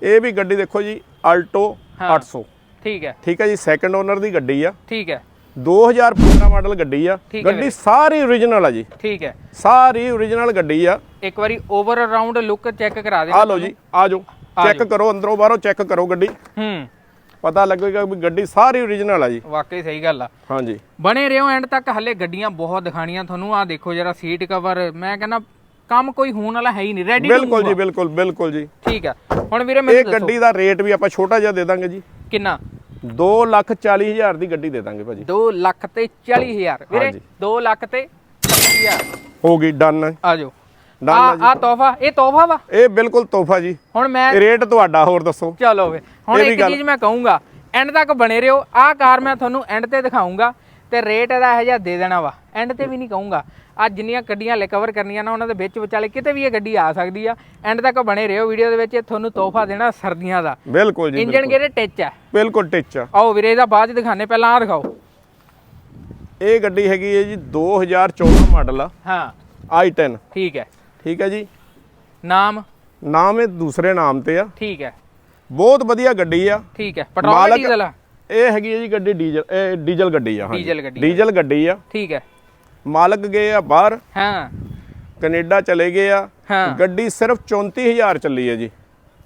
ਇਹ ਵੀ ਗੱਡੀ ਦੇਖੋ ਜੀ ਆਲਟੋ ਹਾਂ। 800 ਠੀਕ ਹੈ। ਠੀਕ ਹੈ ਜੀ ਸੈਕੰਡ ਓਨਰ ਦੀ ਗੱਡੀ ਆ। ਠੀਕ ਹੈ। 2015 ਮਾਡਲ ਗੱਡੀ ਆ। ਗੱਡੀ ਸਾਰੀ ਓਰੀਜਨਲ ਆ ਜੀ। ਠੀਕ ਹੈ। ਸਾਰੀ ਓਰੀਜਨਲ ਗੱਡੀ ਆ। ਇੱਕ ਵਾਰੀ ਓਵਰ ਅਰਾਊਂਡ ਲੁੱਕ ਚੈੱਕ ਕਰਾ ਦੇ ਆ ਲਓ ਜੀ ਆ ਜਾਓ। ਚੈੱਕ ਕਰੋ ਅੰਦਰੋਂ ਬਾਹਰੋਂ ਚੈੱਕ ਕਰੋ ਗੱਡੀ। ਹੂੰ। ਪਤਾ ਲੱਗੇਗਾ ਵੀ ਗੱਡੀ ਸਾਰੀ ਓਰੀਜਨਲ ਆ ਜੀ। ਵਾਕਈ ਸਹੀ ਗੱਲ ਆ। ਹਾਂਜੀ। ਬਣੇ ਰਹੋ ਐਂਡ ਤੱਕ ਹੱਲੇ ਗੱਡੀਆਂ ਬਹੁਤ ਦਿਖਾਣੀਆਂ ਤੁਹਾਨੂੰ। ਆ ਦੇਖੋ ਜਰਾ ਸੀਟ ਕਵਰ ਮੈਂ ਕਹਿੰਦਾ ਕੰਮ ਕੋਈ ਹੋਣ ਵਾਲਾ ਹੈ ਹੀ ਨਹੀਂ। ਰੈਡੀ ਬਿਲਕੁਲ ਜੀ ਬਿਲਕੁਲ ਬਿਲਕੁਲ ਜੀ। ਠੀਕ ਹੈ। ਹੁਣ ਵੀਰੇ ਇਹ ਮੈਨੂੰ ਦੱਸੋ। ਗੱਡੀ ਦਾ ਰੇਟ ਵੀ ਆਪਾਂ ਛੋਟਾ ਜਿਹਾ ਦੇ ਦਾਂਗੇ ਜੀ। ਕਿੰਨਾ? 2 ਲੱਖ 40 ਹਜ਼ਾਰ ਦੀ ਗੱਡੀ ਦੇ ਦਾਂਗੇ ਭਾਜੀ। 2 ਲੱਖ ਤੇ 40000 ਵੀਰੇ ਹਾਂਜੀ। 2 ਲੱਖ ਤੇ 40000 ਹੋ ਗਈ ਡਨ। ਆ ਜਾਓ। ਆ ਆ। ਆ ਤੋਹਫਾ ਇਹ ਤੋਹਫਾ ਵਾ? ਇਹ ਬਿਲਕੁਲ ਤੋਹਫਾ ਜੀ। ਹੁਣ ਮੈਂ ਰੇਟ ਤੁਹਾਡਾ ਹੋਰ ਦੱਸੋ। ਚਲੋ ਵੇ। ਹੁਣ ਇੱਕ ਚੀਜ਼ ਮੈਂ ਕਹੂੰਗਾ ਐਂਡ ਤੱਕ ਬਣੇ ਰਹੋ ਆਹ ਕਾਰ ਮੈਂ ਤੁਹਾਨੂੰ ਐਂਡ ਤੇ ਦਿਖਾਉਂਗਾ ਤੇ ਰੇਟ ਇਹਦਾ ਇਹੋ ਜਿਹਾ ਦੇ ਦੇਣਾ ਵਾ। ਐਂਡ ਤੇ ਵੀ ਨਹੀਂ ਕਹੂੰਗਾ। ਅੱਜ ਜਿੰਨੀਆਂ ਗੱਡੀਆਂ ਲੈ ਕਵਰ ਕਰਨੀਆਂ ਨਾ ਉਹਨਾਂ ਦੇ ਵਿੱਚ ਵਿਚਾਲੇ ਕਿਤੇ ਵੀ ਇਹ ਗੱਡੀ ਆ ਸਕਦੀ ਆ। ਐਂਡ ਤੱਕ ਬਣੇ ਰਹੋ ਵੀਡੀਓ ਦੇ ਵਿੱਚ ਇਹ ਤੁਹਾਨੂੰ ਤੋਹਫਾ ਦੇਣਾ ਸਰਦੀਆਂ ਦਾ। ਬਿਲਕੁਲ ਜੀ ਇੰਜਨ। ਗੇਰੇ ਟਿਚ ਹੈ ਬਿਲਕੁਲ ਟਿਚ ਆ। ਆਓ ਵੀਰੇ ਇਹਦਾ ਬਾਅਦ ਦਿਖਾਣੇ ਪਹਿਲਾਂ ਆ ਦਿਖਾਓ। ਇਹ ਗੱਡੀ ਹੈਗੀ ਹੈ ਜੀ 2014 ਮਾਡਲ ਆ। ਹਾਂ। i10 ਠੀਕ ਹੈ। ਠੀਕ ਹੈ ਜੀ। ਨਾਮ? ਨਾਮ ਇਹ ਦੂਸਰੇ ਨਾਮ ਤੇ ਆ। ਠੀਕ ਹੈ। ਬਹੁਤ ਵਧੀਆ ਗੱਡੀ ਆ। ਠੀਕ ਹੈ। ਪੈਟਰੋਲ ਡੀਜ਼ਲ ਆ? ਇਹ ਹੈਗੀ ਹੈ ਜੀ ਗੱਡੀ ਡੀਜ਼ਲ ਇਹ ਡੀਜ਼ਲ ਗੱਡੀ ਆ ਹਾਂਜੀ। ਡੀਜ਼ਲ ਗੱਡੀ ਆ। ਡੀਜ਼ਲ ਗੱਡੀ ਆ। ਠੀਕ ਹੈ। ਮਾਲਕ ਗਏ ਆ ਬਾਹਰ ਹਾਂ। ਕੈਨੇਡਾ ਚਲੇ ਗਏ ਆ। ਗੱਡੀ ਸਿਰਫ 34000 ਚੱਲੀ ਹੈ ਜੀ।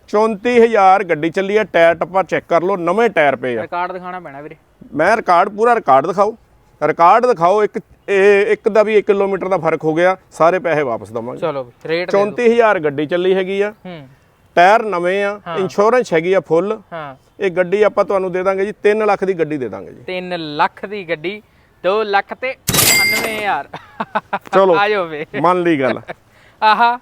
34000 ਗੱਡੀ ਚੱਲੀ ਹੈ ਟਾਇਰ ਟੱਪਾ ਚੈੱਕ ਕਰ ਲਓ ਨਵੇਂ ਟਾਇਰ ਪਏ ਆ। ਰਿਕਾਰਡ ਦਿਖਾਣਾ ਪੈਣਾ ਵੀਰੇ। ਮੈਂ ਰਿਕਾਰਡ ਪੂਰਾ ਰਿਕਾਰਡ ਦਿਖਾਓ। ਰਿਕਾਰਡ ਦਿਖਾਓ ਇੱਕ ਇਹ ਇੱਕ ਦਾ ਵੀ 1 ਕਿਲੋਮੀਟਰ ਦਾ ਫ਼ਰਕ ਹੋ ਗਿਆ ਸਾਰੇ ਪੈਸੇ ਵਾਪਸ ਦਵਾਂਗੇ। ਚਲੋ ਰੇਟ ਦੇ ਦਿਓ। 34000 ਗੱਡੀ ਚੱਲੀ ਹੈਗੀ ਆ। ਹੂੰ। ਟਾਇਰ ਨਵੇਂ ਆ ਇੰਸ਼ੋਰੈਂਸ ਹੈਗੀ ਆ ਫੁੱਲ ਹਾਂ। ਇਹ ਗੱਡੀ ਆਪਾਂ ਤੁਹਾਨੂੰ ਦੇ ਦਾਂਗੇ ਜੀ 3 ਲੱਖ ਦੀ ਗੱਡੀ ਦੇ ਦਾਂਗੇ ਜੀ। 3 ਲੱਖ ਦੀ ਗੱਡੀ 2 ਲੱਖ ਤੇ 98000 ਚਲੋ ਆਜੋ ਵੇ ਮੰਨ ਲਈ ਗੱਲ। ਆਹਾ।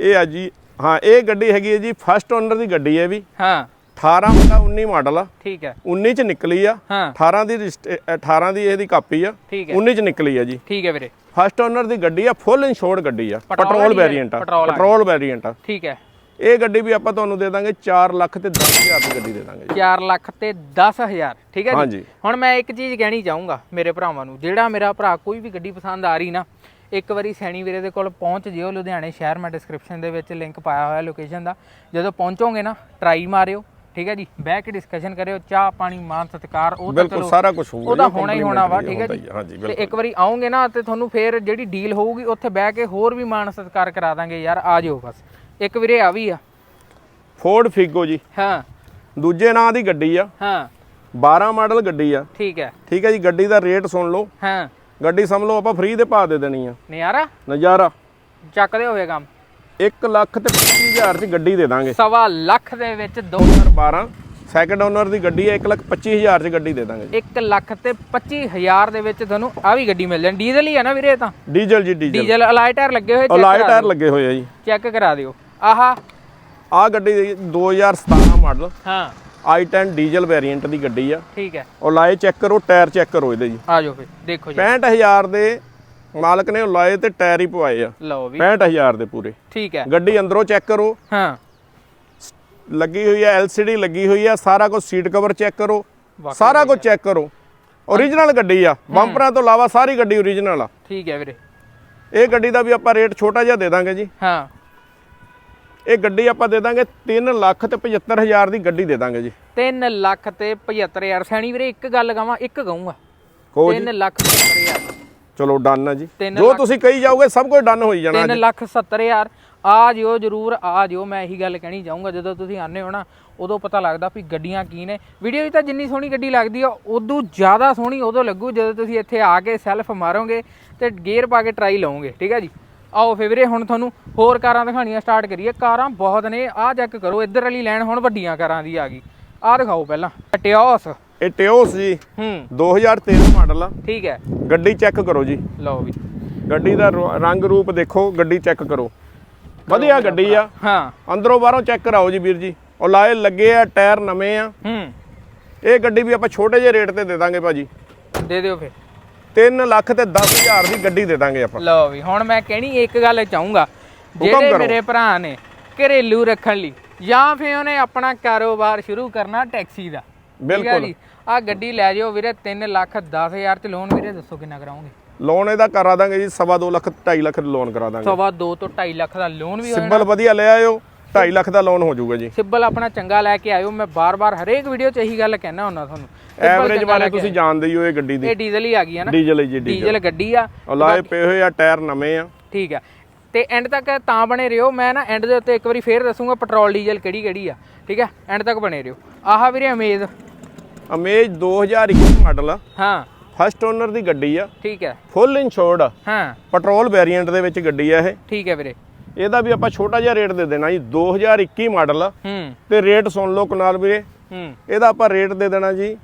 ਇਹ ਆ ਜੀ ਹਾਂ ਇਹ ਗੱਡੀ ਹੈਗੀ ਹੈ ਜੀ ਫਸਟ ਓਨਰ ਦੀ ਗੱਡੀ ਹੈ ਵੀ। ਹਾਂ। 18 ਦਾ 19 ਮਾਡਲ ਆ। ਠੀਕ ਹੈ। 19 ਚ ਨਿਕਲੀ ਆ। ਹਾਂ। 18 ਦੀ ਰਜਿਸਟ- ਅ, 18 ਦੀ ਇਹਦੀ ਕਾਪੀ ਆ। ਠੀਕ ਹੈ। 19 ਚ ਨਿਕਲੀ ਆ ਜੀ। ਠੀਕ ਹੈ ਵੀਰੇ। ਫਸਟ ਓਨਰ ਦੀ ਗੱਡੀ ਆ ਫੁੱਲ ਇੰਸ਼ੋਰਡ ਗੱਡੀ ਆ। ਪੈਟਰੋਲ? ਵੇਰੀਐਂਟ ਆ। ਪੈਟਰੋਲ ਵੇਰੀਐਂਟ ਆ। ਠੀਕ ਹੈ। ਇਹ ਗੱਡੀ ਵੀ ਆਪਾਂ ਤੁਹਾਨੂੰ ਦੇ ਦਾਂਗੇ 4 ਲੱਖ ਤੇ 10000 ਦੀ ਗੱਡੀ ਦੇ ਦਾਂਗੇ ਜੀ। 4 ਲੱਖ ਤੇ 10000 ਠੀਕ ਹੈ ਹਾਂਜੀ। ਹੁਣ ਮੈਂ ਇੱਕ ਚੀਜ਼ ਕਹਿਣੀ ਚਾਹੂੰਗਾ ਮੇਰੇ ਭਰਾਵਾਂ ਨੂੰ ਜਿਹੜਾ ਮੇਰਾ ਭਰਾ ਕੋਈ ਵੀ ਗੱਡੀ ਪਸੰਦ ਆ ਰਹੀ ਨਾ ਇੱਕ ਵਾਰੀ ਸੈਣੀ ਵੀਰੇ ਦੇ ਕੋਲ ਪਹੁੰਚ ਜਿਓ ਲੁਧਿਆਣੇ ਸ਼ਹਿਰ ਮੈਂ ਡਿਸਕ੍ਰਿਪਸ਼ਨ ਦੇ ਵਿੱਚ ਲਿੰਕ ਪਾਇਆ ਹੋਇਆ ਲੋਕੇਸ਼ਨ ਦਾ। ਜਦੋਂ ਪਹੁੰਚੋਗੇ ਨਾ ਟਰਾਈ ਮਾਰਿਓ ਠੀਕ ਹੈ ਜੀ? ਬਹਿ ਕੇ ਡਿਸਕਸ਼ਨ ਕਰਿਓ ਚਾਹ ਪਾਣੀ ਮਾਨ ਸਤਿਕਾਰ ਉਹ ਤਾਂ ਬਿਲਕੁਲ ਚਲੋ ਸਾਰਾ ਕੁਝ ਹੋਊਗਾ ਉਹਦਾ ਜੀ, ਹੋਣਾ ਹੀ ਹੋਣਾ ਵਾ ਠੀਕ ਹੈ ਜੀ? ਤੇ ਇੱਕ ਵਾਰੀ ਆਉਂਗੇ ਨਾ ਤੇ ਤੁਹਾਨੂੰ ਫੇਰ ਜਿਹੜੀ ਡੀਲ ਹੋਊਗੀ ਉੱਥੇ ਬਹਿ ਕੇ ਹੋਰ ਵੀ ਮਾਨ ਸਤਿਕਾਰ ਕਰਾ ਦਾਂਗੇ ਯਾਰ ਆ ਜਿਓ ਬਸ। ਇੱਕ ਵੀਰੇ ਆ ਵੀ ਆ। ਫੋਰਡ ਫਿਗੋ ਜੀ। ਹਾਂ। ਦੂਜੇ ਨਾਂ ਦੀ ਗੱਡੀ ਆ। ਹਾਂ। 12 ਮਾਡਲ ਗੱਡੀ ਆ। ਠੀਕ ਹੈ। ਠੀਕ ਹੈ ਜੀ ਗੱਡੀ ਦਾ ਰੇਟ ਸੁਣ ਲਓ। ਹਾਂ। ਗੱਡੀ ਸਮਝ ਲਓ ਆਪਾਂ ਫ੍ਰੀ ਦੇ ਭਾਅ ਦੇ ਦੇਣੀ ਆ। ਨਿਆਰਾ ਨਜ਼ਾਰਾ। ਚੱਕਦੇ ਹੋਵੇ ਕੰਮ। 1 ਲੱਖ ਤੇ 25000 ਚ ਗੱਡੀ ਦੇ ਦਾਂਗੇ। ਸਵਾ ਲੱਖ ਦੇ ਵਿੱਚ ਦੋ 12 ਸੈਕੰਡ ਓਨਰ ਦੀ ਗੱਡੀ ਹੈ 1 ਲੱਖ 25000 ਚ ਗੱਡੀ ਦੇ ਦਾਂਗੇ ਜੀ। 1 ਲੱਖ ਤੇ 25000 ਦੇ ਵਿੱਚ ਤੁਹਾਨੂੰ ਆ ਵੀ ਗੱਡੀ ਮਿਲ ਜਾਣੀ। ਡੀਜ਼ਲ ਹੀ ਆ ਨਾ ਵੀਰੇ ਇਹ ਤਾਂ। ਡੀਜ਼ਲ ਜੀ ਡੀਜ਼ਲ। ਡੀਜ਼ਲ ਅਲਾਈ ਟਾਇਰ ਲੱਗੇ ਹੋਏ ਅਲਾਈ ਟਾਇਰ ਲੱਗੇ ਹੋਏ ਆ ਜੀ। ਚੈੱਕ ਕਰਾ ਦਿਓ। ਆਹਾ। ਆਹ ਗੱਡੀ ਦੀ 2017 ਮਾਡਲ ਹਾਂ। i10 ਡੀਜ਼ਲ ਵੇਰੀਐਂਟ ਦੀ ਗੱਡੀ ਆ। ਠੀਕ ਹੈ। ਅਲਾਈ ਚੈੱਕ ਕਰੋ ਟਾਇਰ ਚੈੱਕ ਕਰੋ ਇਹਦੇ ਜੀ। ਆ ਜਾਓ ਫਿਰ ਦੇਖੋ ਜੀ। 65000 ਦੇ ਮਾਲਕ ਨੇ ਅਲਾਈ ਤੇ ਟਾਇਰ ਹੀ ਪਵਾਏ ਆ। ਲਓ ਵੀ। 65000 ਦੇ ਪੂਰੇ। ਠੀਕ ਹੈ। ਗੱਡੀ ਅੰਦਰੋਂ ਚੈੱਕ ਕਰੋ। ਹਾਂ। ਲੱਗੀ ਹੋਈ ਹੈ LCD ਲੱਗੀ ਹੋਈ ਆ ਸਾਰਾ ਕੁਝ ਸੀਟ ਕਵਰ ਚੈੱਕ ਕਰੋ। ਸਾਰਾ ਕੁਝ ਚੈੱਕ ਕਰੋ। ਓਰੀਜਨਲ ਗੱਡੀ ਆ। ਬੰਪਰਾਂ ਤੋਂ ਇਲਾਵਾ ਸਾਰੀ ਗੱਡੀ ਓਰੀਜਨਲ ਆ। ਠੀਕ ਹੈ ਵੀਰੇ। ਇਹ ਗੱਡੀ ਦਾ ਵੀ ਆਪਾਂ ਰੇਟ ਛੋਟਾ ਜਿਹਾ ਦੇ ਦਾਂਗੇ ਜੀ। ਹਾਂ। ਇਹ ਗੱਡੀ ਆਪਾਂ ਦੇ ਦਾਂਗੇ 3 ਲੱਖ ਤੇ 75000 ਦੀ ਗੱਡੀ ਦੇ ਦਾਂਗੇ ਜੀ। 3 ਲੱਖ ਤੇ 75000 ਸੈਣੀ ਵੀਰੇ ਇੱਕ ਗੱਲ ਕਵਾਂ ਇੱਕ ਕਹੂੰਗਾ। ਕਹੋ ਜੀ। 3 ਲੱਖ 70000 ਚਲੋ ਡਨ ਆ ਜੀ। ਜੋ ਤੁਸੀਂ ਕਹੀ ਜਾਓਗੇ ਸਭ ਕੁਝ ਡਨ ਹੋਈ ਜਾਣਾ 3 ਲੱਖ 70000 ਆ ਜਿਓ ਜਰੂਰ ਆ ਜਿਓ ਮੈਂ ਇਹੀ ਗੱਲ ਕਹਿਣੀ ਚਾਹੂੰਗਾ ਜਦੋਂ ਤੁਸੀਂ ਆਨੇ ਹੋ ਨਾ ਉਦੋਂ ਪਤਾ ਲੱਗਦਾ ਵੀ ਗੱਡੀਆਂ ਕੀ ਨੇ। ਵੀਡੀਓ 'ਚ ਤਾਂ ਜਿੰਨੀ ਸੋਹਣੀ ਗੱਡੀ ਲੱਗਦੀ ਆ ਉਦੋਂ ਜ਼ਿਆਦਾ ਸੋਹਣੀ ਉਦੋਂ ਲੱਗੂ ਜਦੋਂ ਤੁਸੀਂ ਇੱਥੇ ਆ ਕੇ ਸੈਲਫ ਮਾਰੋਗੇ ਤੇ ਗੇਅਰ ਪਾ ਕੇ ਟਰਾਈ ਲਓਗੇ ਠੀਕ ਹੈ ਜੀ? ਆਓ ਫਿਰ ਵੀਰੇ ਹੁਣ ਤੁਹਾਨੂੰ ਹੋਰ ਕਾਰਾਂ ਦਿਖਾਣੀਆਂ ਸਟਾਰਟ ਕਰੀਏ। ਕਾਰਾਂ ਬਹੁਤ ਨੇ ਆਹ ਚੈੱਕ ਕਰੋ ਇੱਧਰ ਵਾਲੀ ਲਾਈਨ ਹੁਣ ਵੱਡੀਆਂ ਕਾਰਾਂ ਦੀ ਆ ਗਈ। ਆਹ ਦਿਖਾਓ ਪਹਿਲਾਂ ਟਿਓਸ ਇਹ ਟਿਓਸ ਜੀ। ਹੂੰ। 2013 ਮਾਡਲ ਆ। ਠੀਕ ਹੈ। ਗੱਡੀ ਚੈੱਕ ਕਰੋ ਜੀ। ਲਓ ਵੀ। ਗੱਡੀ ਦਾ ਰੰਗ ਰੂਪ ਦੇਖੋ ਗੱਡੀ ਚੈੱਕ ਕਰੋ। ਵਧੀਆ ਗੱਡੀ ਆ। ਹਾਂ। ਅੰਦਰੋਂ ਬਾਹਰੋਂ ਚੈੱਕ ਕਰਾਓ ਜੀ ਵੀਰ ਜੀ। ਉਹ ਲਾਏ ਲੱਗੇ ਆ ਟਾਇਰ ਨਵੇਂ ਆ। ਹੂੰ। ਇਹ ਗੱਡੀ ਵੀ ਆਪਾਂ ਛੋਟੇ ਜਿਹੇ ਰੇਟ ਤੇ ਦੇ ਦਾਂਗੇ ਭਾਜੀ। ਦੇ ਦਿਓ ਫਿਰ 3 ਲੱਖ ਤੇ 10000 ਦੀ ਗੱਡੀ ਦੇ ਦਾਂਗੇ ਆਪਾਂ। ਲਓ ਵੀ ਹੁਣ ਮੈਂ ਕਹਿਣੀ ਇੱਕ ਗੱਲ ਚਾਹੂੰਗਾ। ਜਿਹੜੇ। ਮੇਰੇ ਭਰਾ ਨੇ ਘਰੇਲੂ ਰੱਖਣ ਲਈ ਜਾਂ ਫਿਰ ਉਹਨੇ ਆਪਣਾ ਕਾਰੋਬਾਰ ਸ਼ੁਰੂ ਕਰਨਾ ਟੈਕਸੀ ਦਾ। ਬਿਲਕੁਲ। ਆ ਗੱਡੀ ਲੈ ਜਿਓ ਵੀਰੇ 3 ਲੱਖ 10000 ਚ ਲੋਨ ਵੀਰੇ ਦੱਸੋ ਕਿੰਨਾ ਕਰਾਉਂਗੇ ਲੋਨ ਇਹਦਾ ਕਰਾ ਦਾਂਗੇ ਜੀ ਸਵਾ ਦੋ ਲੱਖ 2.5 ਲੱਖ ਲੋਨ ਕਰਾ ਦਾਂਗੇ। ਸਵਾ 2 ਤੋਂ 2.5 ਲੱਖ ਦਾ ਲੋਨ ਵੀ ਸਿੰਬਲ ਵਧੀਆ ਲੈ ਆਇਓ 2.5 ਲੱਖ ਦਾ ਲੋਨ ਹੋ ਜਾਊਗਾ ਜੀ। ਸਿੱਬਲ ਆਪਣਾ ਚੰਗਾ ਲੈ ਕੇ ਆਇਓ ਮੈਂ ਬਾਰ-ਬਾਰ ਹਰੇਕ ਵੀਡੀਓ 'ਚ ਇਹੀ ਗੱਲ ਕਹਿਣਾ ਹੁੰਦਾ ਤੁਹਾਨੂੰ। ਐਵਰੇਜ ਬਾਰੇ ਤੁਸੀਂ ਜਾਣਦੇ ਹੀ ਹੋ ਇਹ ਗੱਡੀ। ਦੀ। ਇਹ ਡੀਜ਼ਲ ਹੀ ਆ ਗਈ ਹੈ ਨਾ। ਡੀਜ਼ਲ ਹੈ ਜੀ ਡੀਜ਼ਲ ਗੱਡੀ ਆ। ਲਾਏ ਪਏ ਹੋਏ ਆ ਟਾਇਰ ਨਵੇਂ ਆ। ਠੀਕ ਹੈ ਤੇ ਐਂਡ ਤੱਕ ਤਾਂ ਬਣੇ ਰਹੋ। ਮੈਂ ਨਾ ਐਂਡ ਦੇ ਉੱਤੇ ਇੱਕ ਵਾਰੀ ਫੇਰ ਦੱਸੂਗਾ ਪੈਟਰੋਲ ਡੀਜ਼ਲ ਕਿਹੜੀ ਕਿਹੜੀ ਆ। ਠੀਕ ਹੈ ਐਂਡ ਤੱਕ ਬਣੇ ਰਹੋ। ਆਹ ਵੀਰੇ ਅਮੇਜ਼ ਅਮੇਜ 2021 ਮਾਡਲ ਆ। ਹਾਂ। ਫਸਟ ਓਨਰ ਦੀ ਗੱਡੀ ਆ। ਠੀਕ ਹੈ ਫੁੱਲ ਇੰਸ਼ੋਰਡ ਆ। ਹਾਂ। ਪੈਟਰੋਲ ਵੇਰੀਐਂਟ ਦੇ ਵਿੱਚ ਗੱਡੀ ਆ ਇਹ। ਠੀਕ ਹੈ ਵੀਰੇ। ਇਹਦਾ ਵੀ ਆਪਾਂ ਛੋਟਾ ਜਿਹਾ ਰੇਟ ਦੇ ਦੇਣਾ ਜੀ। 2021 ਮਾਡਲ ਆ। ਹੂੰ। ਤੇ ਰੇਟ ਸੁਣ ਲਓ ਕੁਨਾਲ ਵੀਰੇ। ਹੂੰ। ਇਹਦਾ ਆਪਾਂ ਰੇਟ ਦੇ ਦੇਣਾ ਜੀ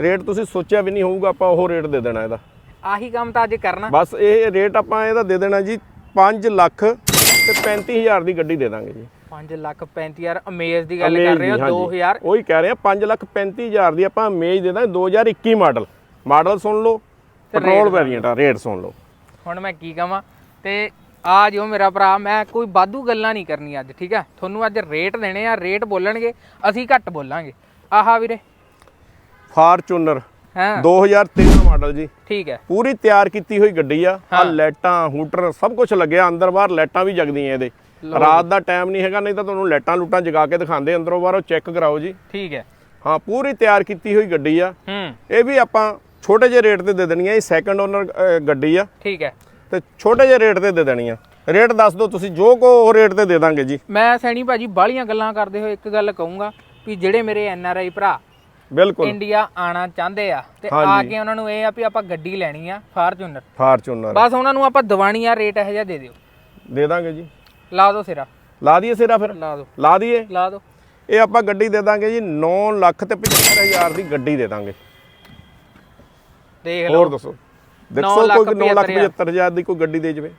ਰੇਟ ਤੁਸੀਂ ਸੋਚਿਆ ਵੀ ਨਹੀਂ ਹੋਊਗਾ ਆਪਾਂ ਉਹ ਰੇਟ ਦੇ ਦੇਣਾ ਇਹਦਾ। ਆਹੀ ਕੰਮ ਤਾਂ ਅੱਜ ਕਰਨਾ। ਬਸ ਇਹ ਰੇਟ ਆਪਾਂ ਇਹਦਾ ਦੇ ਦੇਣਾ ਜੀ 5 ਲੱਖ ਤੇ 35000 ਦੀ ਗੱਡੀ ਦੇ ਦਾਂਗੇ ਜੀ। 5 ਲੱਖ 35000 ਅਮੇਜ਼ ਦੀ ਗੱਲ ਕਰ ਰਹੇ ਹੋ ਹਾਂਜੀ। 2000 ਉਹੀ ਕਹਿ ਰਹੇ ਆ 5 ਲੱਖ 35000 ਦੀ ਆਪਾਂ ਅਮੇਜ ਦੇ ਦਾਂਗੇ 2021 ਮਾਡਲ। ਮਾਡਲ ਸੁਣ ਲਓ ਪੈਟਰੋਲ ਵੇਰੀਐਂਟ ਆ ਰੇਟ ਸੁਣ ਲਓ। ਹੁਣ ਮੈਂ ਕੀ ਕਹਾਂ ਤੇ ਆ ਜਿਓ ਮੇਰਾ ਭਰਾ ਮੈਂ ਕੋਈ ਬਾਦੂ ਗੱਲਾਂ ਨਹੀਂ ਕਰਨੀ ਅੱਜ ਠੀਕ ਹੈ? ਤੁਹਾਨੂੰ ਅੱਜ ਰੇਟ ਦੇਣੇ ਆ ਰੇਟ ਬੋਲਣਗੇ ਅਸੀਂ ਘੱਟ ਬੋਲਾਂਗੇ। ਆਹਾ ਵੀਰੇ। ਫਾਰਚੂਨਰ ਹਾਂ। 2013 ਮਾਡਲ ਜੀ। ਠੀਕ ਹੈ। ਪੂਰੀ ਤਿਆਰ ਕੀਤੀ ਹੋਈ ਗੱਡੀ ਆ। ਆ ਹਾਂ। ਲਾਈਟਾਂ ਹੂਟਰ ਸਭ ਕੁਝ ਲੱਗਿਆ। ਅੰਦਰ ਬਾਹਰ ਲਾਈਟਾਂ ਵੀ ਜਗਦੀਆਂ ਇਹਦੇ। ਰਾਤ ਦਾ ਟਾਈਮ ਨਹੀਂ ਹੈਗਾ ਨਹੀਂ ਤਾਂ ਤੁਹਾਨੂੰ ਲਾਈਟਾਂ ਲੂਟਾਂ ਜਗਾ ਕੇ ਦਿਖਾਉਂਦੇ ਅੰਦਰੋਂ ਬਾਹਰੋਂ ਚੈੱਕ ਕਰਾਓ ਜੀ। ਠੀਕ ਹੈ। ਹਾਂ ਪੂਰੀ ਤਿਆਰ ਕੀਤੀ ਹੋਈ ਗੱਡੀ ਆ। ਹੂੰ। ਇਹ ਵੀ ਆਪਾਂ ਛੋਟੇ ਜਿਹੇ ਰੇਟ ਤੇ ਦੇ ਦੇਣੀ ਆ। ਇਹ ਸੈਕੰਡ ਓਨਰ ਗੱਡੀ ਆ। ਠੀਕ ਹੈ। ਤੇ ਛੋਟੇ ਜਿਹੇ ਰੇਟ ਤੇ ਦੇ ਦੇਣੀ ਆ। ਰੇਟ ਦੱਸ ਦਿਓ ਤੁਸੀਂ ਜੋ ਕੋ ਉਹ ਰੇਟ ਤੇ ਦੇ ਦਾਂਗੇ ਜੀ। ਮੈਂ ਸੈਣੀ ਭਾਜੀ ਬਾਹਲੀਆਂ ਗੱਲਾਂ ਕਰਦੇ ਹੋਏ ਇੱਕ ਗੱਲ ਕਹੂੰਗਾ ਵੀ ਜਿਹੜੇ ਮੇਰੇ ਐਨ ਆਰ ਆਈ ਭਰਾ ਬਿਲਕੁਲ। ਇੰਡੀਆ ਆਣਾ ਚਾਹੁੰਦੇ ਆ ਤੇ ਆ। ਕੇ ਉਹਨਾਂ ਨੂੰ ਇਹ ਆ ਵੀ ਆਪਾਂ ਗੱਡੀ ਲੈਣੀ ਆ ਫਾਰਚੂਨਰ। ਫਾਰਚੂਨਰ। ਬਸ ਉਹਨਾਂ ਨੂੰ ਆਪਾਂ ਦਵਾਣੀ ਆ ਰੇਟ ਇਹੋ ਜਿਹਾ ਦੇ ਦਿਓ। ਦੇ ਦਾਂਗੇ ਜੀ। ਲਾ ਦਿਓ ਸਿਰਾ। ਲਾ ਦਈਏ ਸਿਰਾ ਫਿਰ? ਲਾ ਦਿਓ ਲਾ ਦਈਏ? ਲਾ ਦਿਓ ਇਹ ਆਪਾਂ ਗੱਡੀ ਦੇ ਦਾਂਗੇ ਜੀ 9 ਲੱਖ ਤੇ 75000 ਦੀ ਗੱਡੀ ਦੇ ਦਾਂਗੇ। ਦੇਖ ਲਓ। ਹੋਰ ਦੱਸੋ ਦੇਖੋ ਕੋਈ 9 ਲੱਖ ਪਝੱਤਰ 75000 ਦੀ ਕੋਈ ਗੱਡੀ ਦੇ ਜਵੇ।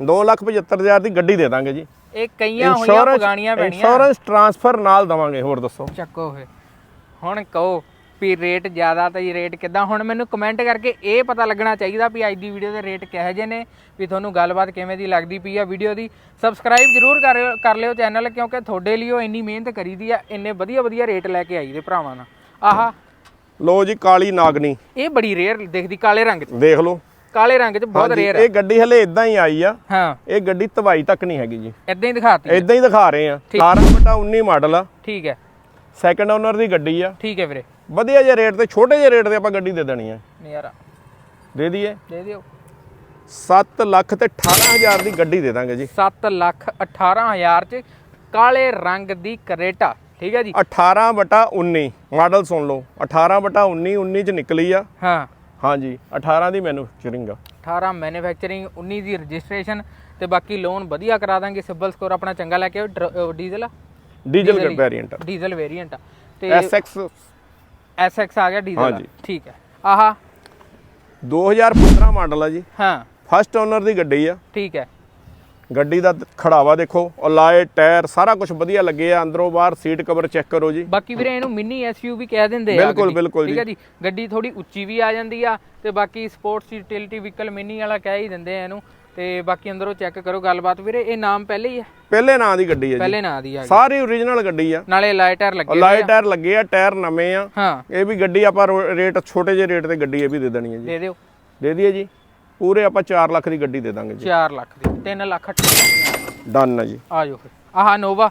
9 ਲੱਖ 75000 ਦੀ ਗੱਡੀ ਦੇ ਦਾਂਗੇ ਜੀ। ਇਹ ਕਈਆਂ ਹੋਈਆਂ ਪਗਾਣੀਆਂ ਪੈਣੀਆਂ। ਇੰਸ਼ੋਰੈਂਸ ਟ੍ਰਾਂਸਫਰ ਨਾਲ ਦਵਾਂਗੇ ਹੋਰ ਦੱਸੋ। ਚੱਕੋ ਫੇ ਹੁਣ ਕਹੋ ਵੀ ਰੇਟ ਜ਼ਿਆਦਾ ਤਾਂ ਜੀ ਰੇਟ ਕਿਦਾਂ? ਹੁਣ ਮੈਨੂੰ ਕਮੈਂਟ ਕਰਕੇ ਇਹ ਪਤਾ ਲੱਗਣਾ ਚਾਹੀਦਾ ਵੀ ਅੱਜ ਦੀ ਵੀਡੀਓ ਦੇ ਰੇਟ ਕਿਹੋ ਜਿਹੇ ਨੇ ਵੀ ਤੁਹਾਨੂੰ ਗੱਲਬਾਤ ਕਿਵੇਂ ਦੀ ਲੱਗਦੀ ਪਈ ਆ ਵੀਡੀਓ ਦੀ। ਸਬਸਕ੍ਰਾਈਬ ਜਰੂਰ ਕਰ ਲਿਓ ਚੈਨਲ ਕਿਉਂਕਿ ਤੁਹਾਡੇ ਲਈ ਉਹ ਇੰਨੀ ਮਿਹਨਤ ਕਰੀਦੀ ਆ ਇੰਨੇ ਵਧੀਆ ਵਧੀਆ ਰੇਟ ਲੈ ਕੇ ਆਈ ਦੇ ਭਰਾਵਾਂ ਨਾਲ। ਆਹਾ ਲੋ ਜੀ ਕਾਲੀ ਨਾਗਨੀ। ਇਹ ਬੜੀ ਰੇਅਰ ਦਿਖਦੀ ਕਾਲੇ ਰੰਗ 'ਚ। ਦੇਖ ਲਓ। ਕਾਲੇ ਰੰਗ 'ਚ ਬਹੁਤ ਰੇਅਰ ਇਹ ਗੱਡੀ ਹਲੇ ਇਦਾਂ ਹੀ ਆਈ ਆ। ਹਾਂ। ਇਹ ਗੱਡੀ ਤਵਾਈ ਤੱਕ ਨਹੀਂ ਹੈਗੀ ਜੀ। ਇਦਾਂ ਹੀ ਦਿਖਾਤੀ। ਇਦਾਂ ਹੀ ਦਿਖਾ ਰਹੇ ਆ। ਠੀਕ। 18 ਬਟਾ 19 ਮਾਡਲ ਆ। ਠੀਕ ਹੈ। ਸੈਕੰਡ ਓਨਰ ਦੀ ਗੱਡੀ ਆ। ਠੀਕ ਹੈ ਵੀਰੇ। ਵਧੀਆ ਜਿਹੇ ਰੇਟ ਤੇ ਛੋਟੇ ਜਿਹੇ ਰੇਟ ਤੇ ਆਪਾਂ ਗੱਡੀ ਦੇ ਦੇਣੀ ਆ। ਨਜ਼ਾਰਾ। ਦੇ ਦਈਏ। ਦੇ ਦਿਓ। 7 ਲੱਖ ਤੇ 18000 ਦੀ ਗੱਡੀ ਦੇ ਦਾਂਗੇ ਜੀ। 7 ਲੱਖ 18000 ਚ ਕਾਲੇ ਰੰਗ ਦੀ ਕਰੇਟਾ ਠੀਕ ਹੈ ਜੀ? 18 ਬਟਾ 19 ਮਾਡਲ ਸੁਣ ਲਓ। 18 ਬਟਾ 19 19 ਚ ਨਿਕਲੀ ਆ। ਹਾਂ। ਹਾਂਜੀ 18 ਦੀ ਮੈਨੂਫੈਕਚਰਿੰਗ ਆ। 18 ਮੈਨੂਫੈਕਚਰਿੰਗ 19 ਦੀ ਰਜਿਸਟ੍ਰੇਸ਼ਨ ਤੇ ਬਾਕੀ ਲੋਨ ਵਧੀਆ ਕਰਾ ਦਾਂਗੇ ਸਿਬਲ ਸਕੋਰ ਆਪਣਾ ਚੰਗਾ ਲੈ ਕੇ ਡੀਜ਼ਲ ਆ। ਡੀਜ਼ਲ। ਵੇਰੀਐਂਟ ਡੀਜ਼ਲ ਵੇਰੀਐਂਟ ਆ। ਤੇ SX SX ਆ ਗਿਆ ਡੀਜ਼ਲ। ਹਾਂਜੀ। ਠੀਕ ਹੈ। ਆਹਾ। 2015 ਮਾਡਲ ਆ ਜੀ। ਹਾਂ। ਫਸਟ ਓਨਰ ਦੀ ਗੱਡੀ ਆ। ਠੀਕ ਹੈ। ਗੱਡੀ ਦਾ ਖੜਾਵਾ ਦੇਖੋ ਅਲਾਏ ਟਾਇਰ ਸਾਰਾ ਕੁਝ ਵਧੀਆ ਲੱਗੇ ਆ। ਅੰਦਰੋਂ ਬਾਹਰ ਸੀਟ ਕਵਰ ਚੈੱਕ ਕਰੋ ਜੀ। ਬਾਕੀ ਵੀਰੇ ਇਹਨੂੰ ਮਿੰਨੀ ਐਸਯੂਵੀ ਕਹਿ ਦਿੰਦੇ ਆ ਬਿਲਕੁਲ। ਬਿਲਕੁਲ ਠੀਕ ਹੈ ਜੀ। ਗੱਡੀ ਥੋੜੀ ਉੱਚੀ ਵੀ ਆ ਜਾਂਦੀ ਆ ਤੇ ਬਾਕੀ ਸਪੋਰਟਸ ਯੂਟਿਲਿਟੀ ਵਹੀਕਲ ਮਿੰਨੀ ਵਾਲਾ ਕਹਿ ਹੀ ਦਿੰਦੇ ਆ ਇਹਨੂੰ। ਤੇ ਬਾਕੀ ਅੰਦਰੋਂ ਚੈੱਕ ਕਰੋ ਗੱਲਬਾਤ ਵੀਰੇ ਇਹ ਨਾਮ ਪਹਿਲੇ ਹੀ ਆ? ਪਹਿਲੇ ਨਾਂ ਦੀ ਗੱਡੀ ਆ ਜੀ। ਪਹਿਲੇ ਨਾਂ ਦੀ ਆ। ਸਾਰੀ ਓਰੀਜਨਲ ਗੱਡੀ ਆ। ਨਾਲੇ ਲਾਈਟਰ ਲੱਗੇ ਅਲਾਏ ਟਾਇਰ ਲੱਗੇ ਆ ਟਾਇਰ ਨਵੇਂ ਆ। ਹਾਂ। ਇਹ ਵੀ ਗੱਡੀ ਆਪਾਂ ਰੇਟ ਛੋਟੇ ਜਿਹੇ ਰੇਟ ਤੇ ਗੱਡੀ ਇਹ ਵੀ ਦੇ ਦੇਣੀ ਹੈ ਜੀ। ਦੇ ਦਿਓ। ਦੇ ਦਈਏ ਜੀ। ਪੂਰੇ ਆਪਾਂ 4 ਲੱਖ ਦੀ ਗੱਡੀ ਦੇ ਦਾਂਗੇ ਜੀ। 4 ਲੱਖ ਦੀ। 3 ਲੱਖ ਡਨ ਹੈ ਜੀ ਆ ਜਾਓ ਫਿਰ। ਆਹ ਨੋਵਾ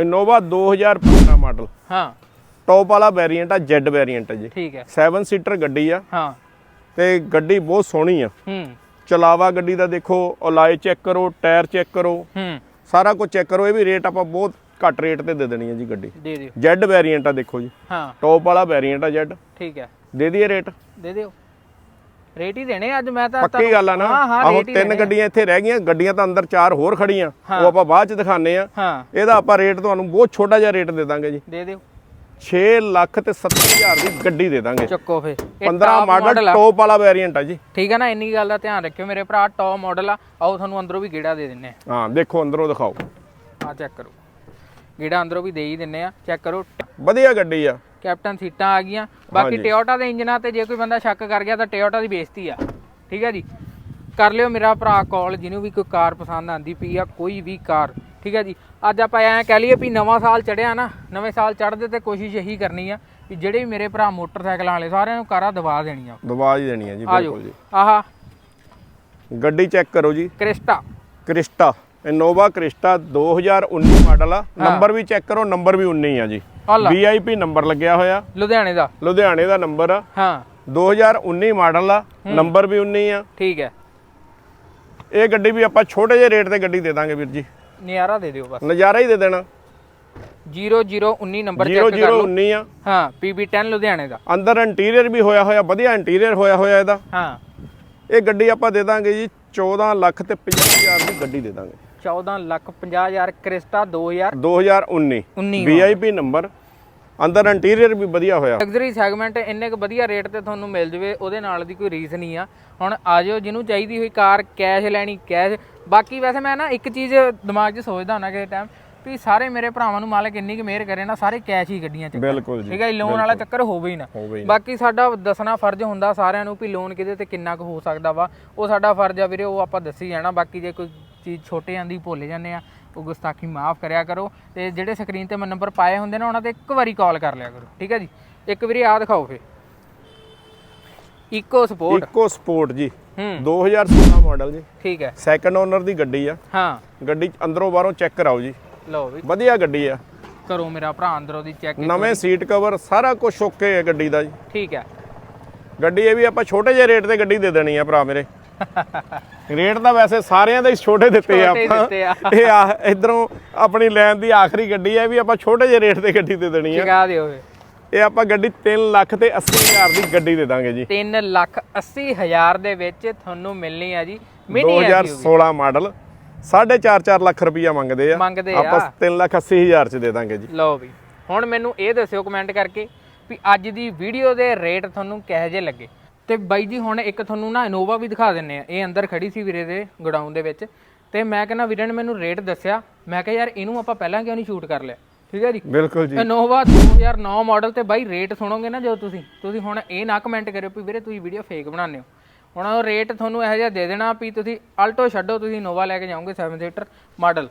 ਇਨੋਵਾ 2015 ਮਾਡਲ ਹਾਂ। ਟੌਪ ਵਾਲਾ ਵੇਰੀਐਂਟ ਆ ਜੈਡ ਵੇਰੀਐਂਟ ਹੈ ਜੀ। ਠੀਕ ਹੈ। 7 ਸੀਟਰ ਗੱਡੀ ਆ। ਹਾਂ। ਤੇ ਗੱਡੀ ਬਹੁਤ ਸੋਹਣੀ ਆ। ਹੂੰ। ਚਲਾਵਾ ਗੱਡੀ ਦਾ ਦੇਖੋ ਅਲਾਏ ਚੈੱਕ ਕਰੋ ਟਾਇਰ ਚੈੱਕ ਕਰੋ। ਹੂੰ। ਸਾਰਾ ਕੁਝ ਚੈੱਕ ਕਰੋ ਇਹ ਵੀ ਰੇਟ ਆਪਾਂ ਬਹੁਤ ਘੱਟ ਰੇਟ ਤੇ ਦੇ ਦੇਣੀ ਹੈ ਜੀ ਗੱਡੀ। ਦੇ ਦਿਓ। ਜੈਡ ਵੈਰੀਐਂਟ ਆ ਦੇਖੋ ਜੀ। ਹਾਂ। ਟੌਪ ਵਾਲਾ ਵੈਰੀਐਂਟ ਆ ਜੈਡ ਠੀਕ ਹੈ। ਦੇ ਦਈਏ ਰੇਟ ਦੇ ਦਿਓ। ਰੇਟ ਹੀ ਦੇਣੇ ਅੱਜ ਮੈਂ ਤਾਂ ਪੱਕੀ ਗੱਲ ਆ ਨਾ। ਆਹੋ ਤਿੰਨ। ਗੱਡੀਆਂ ਇੱਥੇ ਰਹਿ ਗਈਆਂ ਗੱਡੀਆਂ ਤਾਂ ਅੰਦਰ ਚਾਰ ਹੋਰ ਖੜੀਆਂ ਉਹ ਆਪਾਂ ਬਾਅਦ ਚ ਦਿਖਾਣੇ ਆ ਹਾਂ। ਇਹਦਾ ਆਪਾਂ ਰੇਟ ਤੁਹਾਨੂੰ ਬਹੁਤ ਛੋਟਾ ਜਿਹਾ ਰੇਟ ਦੇ ਦਾਂਗੇ ਜੀ। ਦੇ ਦਿਓ। 6 ਲੱਖ ਤੇ 70000 ਦੀ ਗੱਡੀ ਦੇ ਦਾਂਗੇ। ਚੱਕੋ ਫੇ। 15 ਮਾਡਲ ਟੌਪ ਵਾਲਾ ਵੈਰੀਐਂਟ ਆ ਜੀ। ਠੀਕ ਹੈ ਨਾ ਇੰਨੀ ਗੱਲ ਦਾ ਧਿਆਨ ਰੱਖਿਓ ਮੇਰੇ ਭਰਾ ਟੌਪ ਮਾਡਲ ਆ। ਆਓ ਤੁਹਾਨੂੰ ਅੰਦਰੋਂ ਵੀ ਗੇੜਾ ਦੇ ਦਿੰਨੇ ਹਾਂ ਦੇਖੋ ਅੰਦਰੋਂ ਦਿਖਾਓ। ਆ ਆ ਚੈੱਕ ਕਰੋ। ਗੇੜਾ ਅੰਦਰੋਂ ਵੀ ਦੇ ਹੀ ਦਿੰਨੇ ਆ। ਚੈੱਕ ਕਰੋ। ਵਧੀਆ ਗੱਡੀ ਆ। ਕੈਪਟਨ ਸੀਟਾਂ ਆ ਗਈਆਂ। ਬਾਕੀ। ਟਿਓਟਾ ਦੇ ਇੰਜਨਾਂ ਤੇ ਜੇ ਕੋਈ ਬੰਦਾ ਸ਼ੱਕ ਕਰ ਗਿਆ ਤਾਂ ਟਿਓਟਾ ਦੀ ਬੇਇੱਜ਼ਤੀ ਆ। ਠੀਕ ਹੈ ਜੀ? ਕਰ ਲਿਓ ਮੇਰਾ ਭਰਾ ਕਾਲ ਜਿਹਨੂੰ ਵੀ ਕੋਈ ਕਾਰ ਪਸੰਦ ਆਂਦੀ ਪਈ ਆ ਕੋਈ ਵੀ ਕਾਰ। ਠੀਕ ਹੈ ਜੀ। ਅੱਜ ਆਪਾਂ ਐਂ ਕਹਿ ਲਈਏ ਵੀ ਨਵਾਂ ਸਾਲ ਚੜਿਆ ਨਾ ਨਵੇਂ ਸਾਲ ਚੜ੍ਹਦੇ ਤੇ ਕੋਸ਼ਿਸ਼ ਇਹੀ ਕਰਨੀ ਆ ਕਿ ਜਿਹੜੇ ਵੀ ਮੇਰੇ ਭਰਾ ਮੋਟਰਸਾਈਕਲਾਂ ਵਾਲੇ ਸਾਰਿਆਂ ਨੂੰ ਕਾਰਾਂ ਦਵਾ ਦੇਣੀਆਂ। ਦਵਾ ਹੀ ਦੇਣੀ ਆ ਜੀ ਆ ਬਿਲਕੁਲ ਜੀ। ਆਹਾ। ਗੱਡੀ ਚੈੱਕ ਕਰੋ ਜੀ। Crysta. Crysta Innova Crysta 2019 model ਆ। ਨੰਬਰ ਵੀ ਚੈੱਕ ਕਰੋ ਨੰਬਰ ਵੀ 19 ਆ ਜੀ। ਆ ਵੀਆਈਪੀ ਨੰਬਰ ਲੱਗਿਆ ਹੋਇਆ। ਲੁਧਿਆਣੇ ਦਾ। ਲੁਧਿਆਣੇ ਦਾ ਨੰਬਰ ਆ। ਹਾਂ। 2019 ਮਾਡਲ ਆ। ਨੰਬਰ ਵੀ 19 ਆ। ਠੀਕ ਹੈ। ਇਹ ਗੱਡੀ ਵੀ ਆਪਾਂ ਛੋਟੇ ਜਿਹੇ ਰੇਟ ਤੇ ਗੱਡੀ ਦੇ ਦਾਂਗੇ ਵੀਰ ਜੀ। ਨਿਆਰਾ ਦੇ ਦਿਓ ਬਸ। ਨਜ਼ਾਰਾ ਹੀ ਦੇ ਦੇਣਾ। 0019 ਨੰਬਰ ਚੈੱਕ ਕਰ ਲਓ। 0019 ਆ। ਹਾਂ PB10 ਲੁਧਿਆਣੇ ਦਾ। ਅੰਦਰ ਇੰਟੀਰੀਅਰ ਵੀ ਹੋਇਆ ਹੋਇਆ ਵਧੀਆ ਇੰਟੀਰੀਅਰ ਹੋਇਆ ਹੋਇਆ ਇਹਦਾ। ਹਾਂ। ਇਹ ਗੱਡੀ ਆਪਾਂ ਦੇ ਦਾਂਗੇ ਜੀ 14 ਲੱਖ ਤੇ 50000 ਦੀ ਗੱਡੀ ਦੇ ਦਾਂਗੇ। 14 ਲੱਖ 50 ਹਜ਼ਾਰ ਕ੍ਰਿਸਟਾ 2000 2019 19 ਵੀਆਈਪੀ ਨੰਬਰ ਅੰਦਰ ਇੰਟੀਰੀਅਰ ਵੀ ਵਧੀਆ ਹੋਇਆ। ਲਗਜ਼ਰੀ ਸੈਗਮੈਂਟ ਇੰਨੇ ਕੁ ਵਧੀਆ ਰੇਟ ਤੇ ਤੁਹਾਨੂੰ ਮਿਲ ਜਵੇ ਉਹਦੇ ਨਾਲ ਦੀ ਕੋਈ ਰੀਸ ਨਹੀਂ ਆ। ਹੁਣ ਆ ਜਾਓ ਜਿਹਨੂੰ ਚਾਹੀਦੀ ਹੋਈ ਕਾਰ ਕੈਸ਼ ਲੈਣੀ ਕੈਸ਼ ਬਾਕੀ ਵੈਸੇ ਮੈਂ ਨਾ ਇੱਕ ਚੀਜ਼ ਦਿਮਾਗ 'ਚ ਸੋਚਦਾ ਹੁੰਦਾ ਕਿਸੇ ਟਾਈਮ ਵੀ ਸਾਰੇ ਮੇਰੇ ਭਰਾਵਾਂ ਨੂੰ ਮਾਲਕ ਇੰਨੀ ਕੁ ਮਿਹਰ ਕਰੇ ਨਾ ਸਾਰੇ ਕੈਸ਼ ਹੀ ਗੱਡੀਆਂ 'ਚ ਬਿਲਕੁਲ ਜੀ ਠੀਕ ਹੈ ਲੋਨ ਵਾਲਾ ਚੱਕਰ ਹੋਵੇ ਹੀ ਨਾ। ਹੋਵੇ ਹੀ ਨਾ। ਬਾਕੀ ਸਾਡਾ ਦੱਸਣਾ ਫਰਜ਼ ਹੁੰਦਾ ਸਾਰਿਆਂ ਨੂੰ ਵੀ ਲੋਨ ਕਿਹਦੇ ਤੇ ਕਿੰਨਾ ਕੁ ਹੋ ਸਕਦਾ ਵਾ। ਉਹ ਸਾਡਾ ਫਰਜ਼ ਆ ਵੀਰੇ ਉਹ ਆਪਾਂ ਦੱਸੀ ਜਾਣਾ। ਬਾਕੀ ਜੇ ਕੋਈ ਚੀਜ਼ ਛੋਟੇ ਆਂਦੀ ਭੁੱਲ ਜਾਂਦੇ ਆ ਉਹ ਗੁਸਤਾਖੀ ਮਾਫ ਕਰਿਆ ਕਰੋ। ਤੇ ਜਿਹੜੇ ਸਕਰੀਨ ਤੇ ਮੈਂ ਨੰਬਰ ਪਾਏ ਹੁੰਦੇ ਨੇ ਉਹਨਾਂ ਤੇ ਇੱਕ ਵਾਰੀ ਕਾਲ ਕਰ ਲਿਆ ਕਰੋ। ਠੀਕ ਹੈ ਜੀ? ਇੱਕ ਵਾਰੀ ਆ ਦਿਖਾਓ ਫੇ ਇਕੋ ਸਪੋਰਟ ਇਕੋ ਸਪੋਰਟ ਜੀ। ਹੂੰ। 2016 ਮਾਡਲ ਜੀ। ਠੀਕ ਹੈ। ਸੈਕੰਡ ਓਨਰ ਦੀ ਗੱਡੀ ਆ। ਹਾਂ। ਗੱਡੀ ਅੰਦਰੋਂ ਬਾਹਰੋਂ ਚੈੱਕ ਕਰਾਓ ਜੀ। ਲਓ ਵੀ। ਵਧੀਆ ਗੱਡੀ ਆ। ਕਰੋ ਮੇਰਾ ਭਰਾ ਅੰਦਰੋਂ ਦੀ ਚੈੱਕ ਨਵੇਂ ਸੀਟ ਕਵਰ ਸਾਰਾ ਕੁਝ ਓਕੇ ਹੈ ਗੱਡੀ ਦਾ ਜੀ। ਠੀਕ ਹੈ। ਗੱਡੀ ਇਹ ਵੀ ਆਪਾਂ ਛੋਟੇ ਜਿਹੇ ਰੇਟ ਤੇ ਗੱਡੀ ਦੇ ਦੇਣੀ ਆ ਭਰਾ ਮੇਰੇ। ਰੇਟ ਤਾਂ ਵੈਸੇ ਸਾਰਿਆਂ ਦੇ ਹੀ ਛੋਟੇ ਦਿੱਤੇ ਆ ਆਪਾਂ। ਆ। ਇਹ ਆ ਇਧਰੋਂ ਆਪਣੀ ਲੈਣ ਦੀ ਆਖਰੀ ਗੱਡੀ ਹੈ ਵੀ ਆਪਾਂ ਛੋਟੇ ਜਿਹੇ ਰੇਟ ਤੇ ਗੱਡੀ ਦੇ ਦੇਣੀ ਆ। ਚਗਾ ਦਿਓ ਇਹ ਆਪਾਂ ਗੱਡੀ 3 ਲੱਖ ਤੇ 80 ਹਜ਼ਾਰ ਦੀ ਗੱਡੀ ਦੇ ਦਾਂਗੇ ਜੀ। 3 ਲੱਖ 80 ਹਜ਼ਾਰ ਦੇ ਵਿੱਚ ਤੁਹਾਨੂੰ ਮਿਲਣੀ ਆ ਜੀ। ਮਿਨੀ 2016 ਮਾਡਲ 4.5 ਲੱਖ ਰੁਪਈਆ ਮੰਗਦੇ ਆ। ਮੰਗਦੇ ਆਪਾਂ ਆ। 3 ਲੱਖ 80 ਹਜ਼ਾਰ ਚ ਦੇ ਦਾਂਗੇ ਜੀ। ਲਓ ਵੀ ਹੁਣ ਮੈਨੂੰ ਇਹ ਦੱਸਿਓ ਕਮੈਂਟ ਕਰਕੇ ਵੀ ਅੱਜ ਦੀ ਵੀਡੀਓ ਦੇ ਰੇਟ ਤੁਹਾਨੂੰ ਕਿਹੋ ਜਿਹੇ ਲੱਗੇ? ਤੇ ਬਾਈ ਜੀ ਹੁਣ ਇੱਕ ਤੁਹਾਨੂੰ ਨਾ ਇਨੋਵਾ ਵੀ ਦਿਖਾ ਦਿੰਨੇ ਆ। ਇਹ ਅੰਦਰ ਖੜੀ ਸੀ ਵੀਰੇ ਦੇ ਗੋਡਾਊਨ ਦੇ ਵਿੱਚ। ਤੇ ਮੈਂ ਕਹਿੰਦਾ ਵੀਰੇ ਨੇ ਮੈਨੂੰ ਰੇਟ ਦੱਸਿਆ। ਮੈਂ ਕਿਹਾ ਯਾਰ ਇਹਨੂੰ ਆਪਾਂ ਪਹਿਲਾਂ ਕਿਉਂ ਨਹੀਂ ਸ਼ੂਟ ਕਰ ਲਿਆ? ਠੀਕ ਹੈ ਜੀ? ਬਿਲਕੁਲ ਜੀ। ਇਨੋਵਾ 2009 ਮਾਡਲ ਤੇ ਬਾਈ ਰੇਟ ਸੁਣੋਗੇ ਨਾ ਜਦੋਂ ਤੁਸੀਂ ਤੁਸੀਂ ਹੁਣ ਇਹ ਨਾ ਕਮੈਂਟ ਕਰਿਓ ਵੀ ਵੀਰੇ ਤੁਸੀਂ ਵੀਡੀਓ ਫੇਕ ਬਣਾਉਂਦੇ ਹੋ। ਹੁਣ ਉਹ ਰੇਟ ਤੁਹਾਨੂੰ ਇਹੋ ਜਿਹਾ ਦੇ ਦੇਣਾ ਵੀ ਤੁਸੀਂ ਅਲਟੋ ਛੱਡੋ ਤੁਸੀਂ ਇਨੋਵਾ ਲੈ ਕੇ ਜਾਓਗੇ 7 ਸੀਟਰ ਮਾਡਲ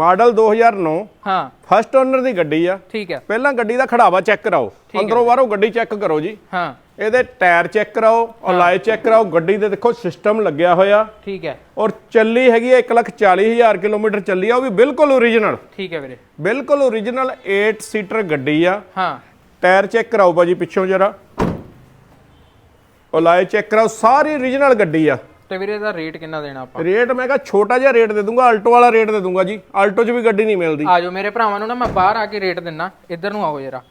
ਮਾਡਲ 2009 ਹਾਂ। ਫਸਟ ਓਨਰ ਦੀ ਗੱਡੀ ਆ। ਠੀਕ ਹੈ ਪਹਿਲਾਂ ਗੱਡੀ ਦਾ ਖੜਾਵਾ ਚੈੱਕ ਕਰਾਓ। ਅੰਦਰੋਂ ਬਾਹਰੋਂ ਗੱਡੀ ਚੈੱਕ ਕਰੋ ਜੀ। ਹਾਂ। ਇਹਦੇ ਟਾਇਰ ਚੈੱਕ ਕਰਾਓ ਅਲਾਈ ਚੈੱਕ ਕਰਾਓ। ਗੱਡੀ ਦੇ ਦੇਖੋ ਸਿਸਟਮ ਲੱਗਿਆ ਹੋਇਆ। ਠੀਕ ਹੈ ਔਰ ਚੱਲੀ ਹੈਗੀ ਹੈ 140000 ਕਿਲੋਮੀਟਰ ਚੱਲੀ ਆ। ਉਹ ਵੀ ਬਿਲਕੁਲ ਓਰੀਜਨਲ ਠੀਕ ਹੈ ਵੀਰੇ। ਬਿਲਕੁਲ ਓਰੀਜਨਲ 8 ਸੀਟਰ ਗੱਡੀ ਆ। ਹਾਂ। ਟਾਇਰ ਚੈੱਕ ਕਰਾਓ ਭਾਜੀ ਪਿੱਛੋਂ ਜਰਾ। ਅਲਾਈ ਚੈੱਕ ਕਰਾਓ ਸਾਰੀ ਓਰੀਜਨਲ ਗੱਡੀ ਆ। ਤੇ ਵੀਰੇ ਦਾ ਰੇਟ ਕਿੰਨਾ ਦੇਣਾ ਆਪਾਂ? ਰੇਟ ਮੈਂ ਕਿਹਾ ਛੋਟਾ ਜਿਹਾ ਰੇਟ ਦੇ ਦੂੰਗਾ ਆਲਟੋ ਵਾਲਾ ਰੇਟ ਦੇ ਦੂੰਗਾ ਜੀ। ਆਲਟੋ 'ਚ ਵੀ ਗੱਡੀ ਨਹੀਂ ਮਿਲਦੀ। ਆ ਜਾਓ ਮੇਰੇ ਭਰਾਵਾਂ ਨੂੰ ਨਾ ਮੈਂ ਬਾਹਰ ਆ ਕੇ ਰੇਟ ਦਿੰਨਾ। ਇੱਧਰ ਨੂੰ ਆਓ ਜਰਾ।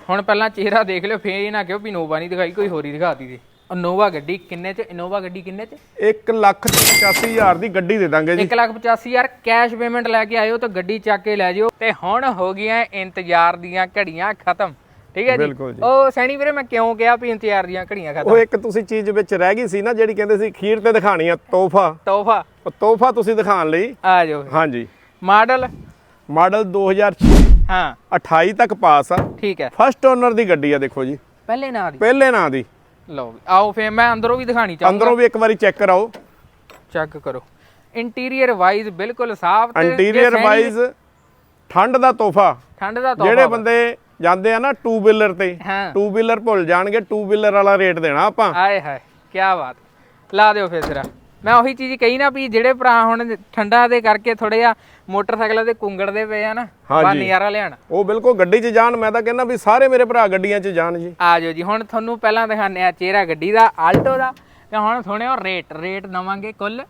ਹੁਣ ਪਹਿਲਾਂ ਚਿਹਰਾ ਦੇਖ ਲਿਓ ਫੇਰ ਇਹ ਨਾ ਕਿਉਂ ਵੀ ਨੋਵਾ ਨਹੀਂ ਦਿਖਾਈ ਕੋਈ ਹੋਰ ਹੀ ਦਿਖਾਤੀ ਦੀ ਇਨੋਵਾ ਗੱਡੀ ਕਿੰਨੇ ਚ ਇਨੋਵਾ ਗੱਡੀ ਕਿੰਨੇ ਚ? 1 ਲੱਖ ਤੇ 85000 ਦੀ ਗੱਡੀ ਦੇ ਦਾਂਗੇ ਜੀ। 185000 ਕੈਸ਼ ਪੇਮੈਂਟ ਲੈ ਕੇ ਆਇਓ ਤਾਂ ਗੱਡੀ ਚੱਕ ਕੇ ਲੈ ਜਿਓ। ਤੇ ਹੁਣ ਹੋ ਗਈਆਂ ਇੰਤਜ਼ਾਰ ਦੀਆਂ ਘੜੀਆਂ ਖਤਮ। ਠੀਕ ਹੈ ਜੀ? ਬਿਲਕੁਲ ਜੀ। ਉਹ ਸੈਣੀ ਵੀਰੇ ਮੈਂ ਕਿਉਂ ਕਿਹਾ ਵੀ ਇੰਤਜ਼ਾਰ ਦੀਆਂ ਘੜੀਆਂ ਉਹ ਇੱਕ ਤੁਸੀਂ ਚੀਜ਼ ਵਿੱਚ ਰਹਿ ਗਈ ਸੀ ਨਾ ਜਿਹੜੀ ਕਹਿੰਦੇ ਸੀ ਖੀਰ ਤੇ ਦਿਖਾਣੀ ਆ ਤੋਹਫਾ। ਤੋਹਫਾ। ਉਹ ਤੋਹਫਾ ਤੁਸੀਂ ਦਿਖਾਉਣ ਲਈ। ਆ ਜਾਓ ਹਾਂਜੀ। ਮਾਡਲ? ਮਾਡਲ 2006 ਹਾਂ। 28 ਤੱਕ ਪਾਸ ਆ। ਠੀਕ ਹੈ। ਫਸਟ ਓਨਰ ਦੀ ਗੱਡੀ ਆ ਦੇਖੋ ਜੀ। ਪਹਿਲੇ ਨਾਂ ਦੀ? ਪਹਿਲੇ ਨਾਂ ਦੀ। ਲਓ ਵੀ ਆਓ ਫੇਰ ਮੈਂ ਅੰਦਰੋਂ ਵੀ ਦਿਖਾਣੀ ਚਾਹੁੰਦਾ। ਅੰਦਰੋਂ ਵੀ ਇੱਕ ਵਾਰੀ ਚੈੱਕ ਕਰਾਓ। ਚੈੱਕ ਕਰੋ। ਇੰਟੀਰੀਅਰ ਵਾਈਜ਼ ਬਿਲਕੁਲ ਸਾਫ਼ ਤੇ ਜੇ ਇੰਟੀਰੀਅਰ ਸੈਣੀ- ਵਾਈਜ਼ ਠੰਡ ਦਾ ਤੋਹਫਾ। ਠੰਡ ਦਾ ਤੋਹਫਾ ਜਿਹੜੇ ਬੰਦੇ ਜਾਂਦੇ ਆ ਨਾ ਟੂ ਵੀਲਰ ਤੇ। ਹਾਂ। ਟੂ ਵੀਲਰ ਭੁੱਲ ਜਾਣਗੇ ਟੂ ਵੀਲਰ ਵਾਲਾ ਰੇਟ ਦੇਣਾ ਆਪਾਂ। ਆਏ ਹਾਏ ਕੀ ਬਾਤ। ਲਾ ਦਿਓ ਫੇਰ ਸਿਰਾ ਮੈਂ ਉਹੀ ਚੀਜ਼ ਕਹੀ ਨਾ ਵੀ ਜਿਹੜੇ ਭਰਾ ਹੁਣ ਠੰਡਾ ਦੇ ਕਰਕੇ ਥੋੜੇ ਜਿਹਾ ਮੋਟਰਸਾਈਕਲਾਂ ਤੇ ਕੁੰਗੜਦੇ ਪਏ ਆ ਨਾ ਬਾ। ਨਜ਼ਾਰਾ ਲੈਣ ਉਹ ਬਿਲਕੁਲ ਗੱਡੀ 'ਚ ਜਾਣ ਮੈਂ ਤਾਂ ਕਹਿੰਦਾ ਵੀ ਸਾਰੇ ਮੇਰੇ ਭਰਾ ਗੱਡੀਆਂ 'ਚ ਜਾਣ ਜੀ। ਆ ਜਾਓ ਜੀ ਹੁਣ ਤੁਹਾਨੂੰ ਪਹਿਲਾਂ ਦਿਖਾਉਂਦੇ ਆ ਚਿਹਰਾ ਗੱਡੀ ਦਾ ਆਲਟੋ ਦਾ। ਤੇ ਹੁਣ ਸੁਣਿਓ ਰੇਟ ਰੇਟ ਦਵਾਂਗੇ ਕੁੱਲ।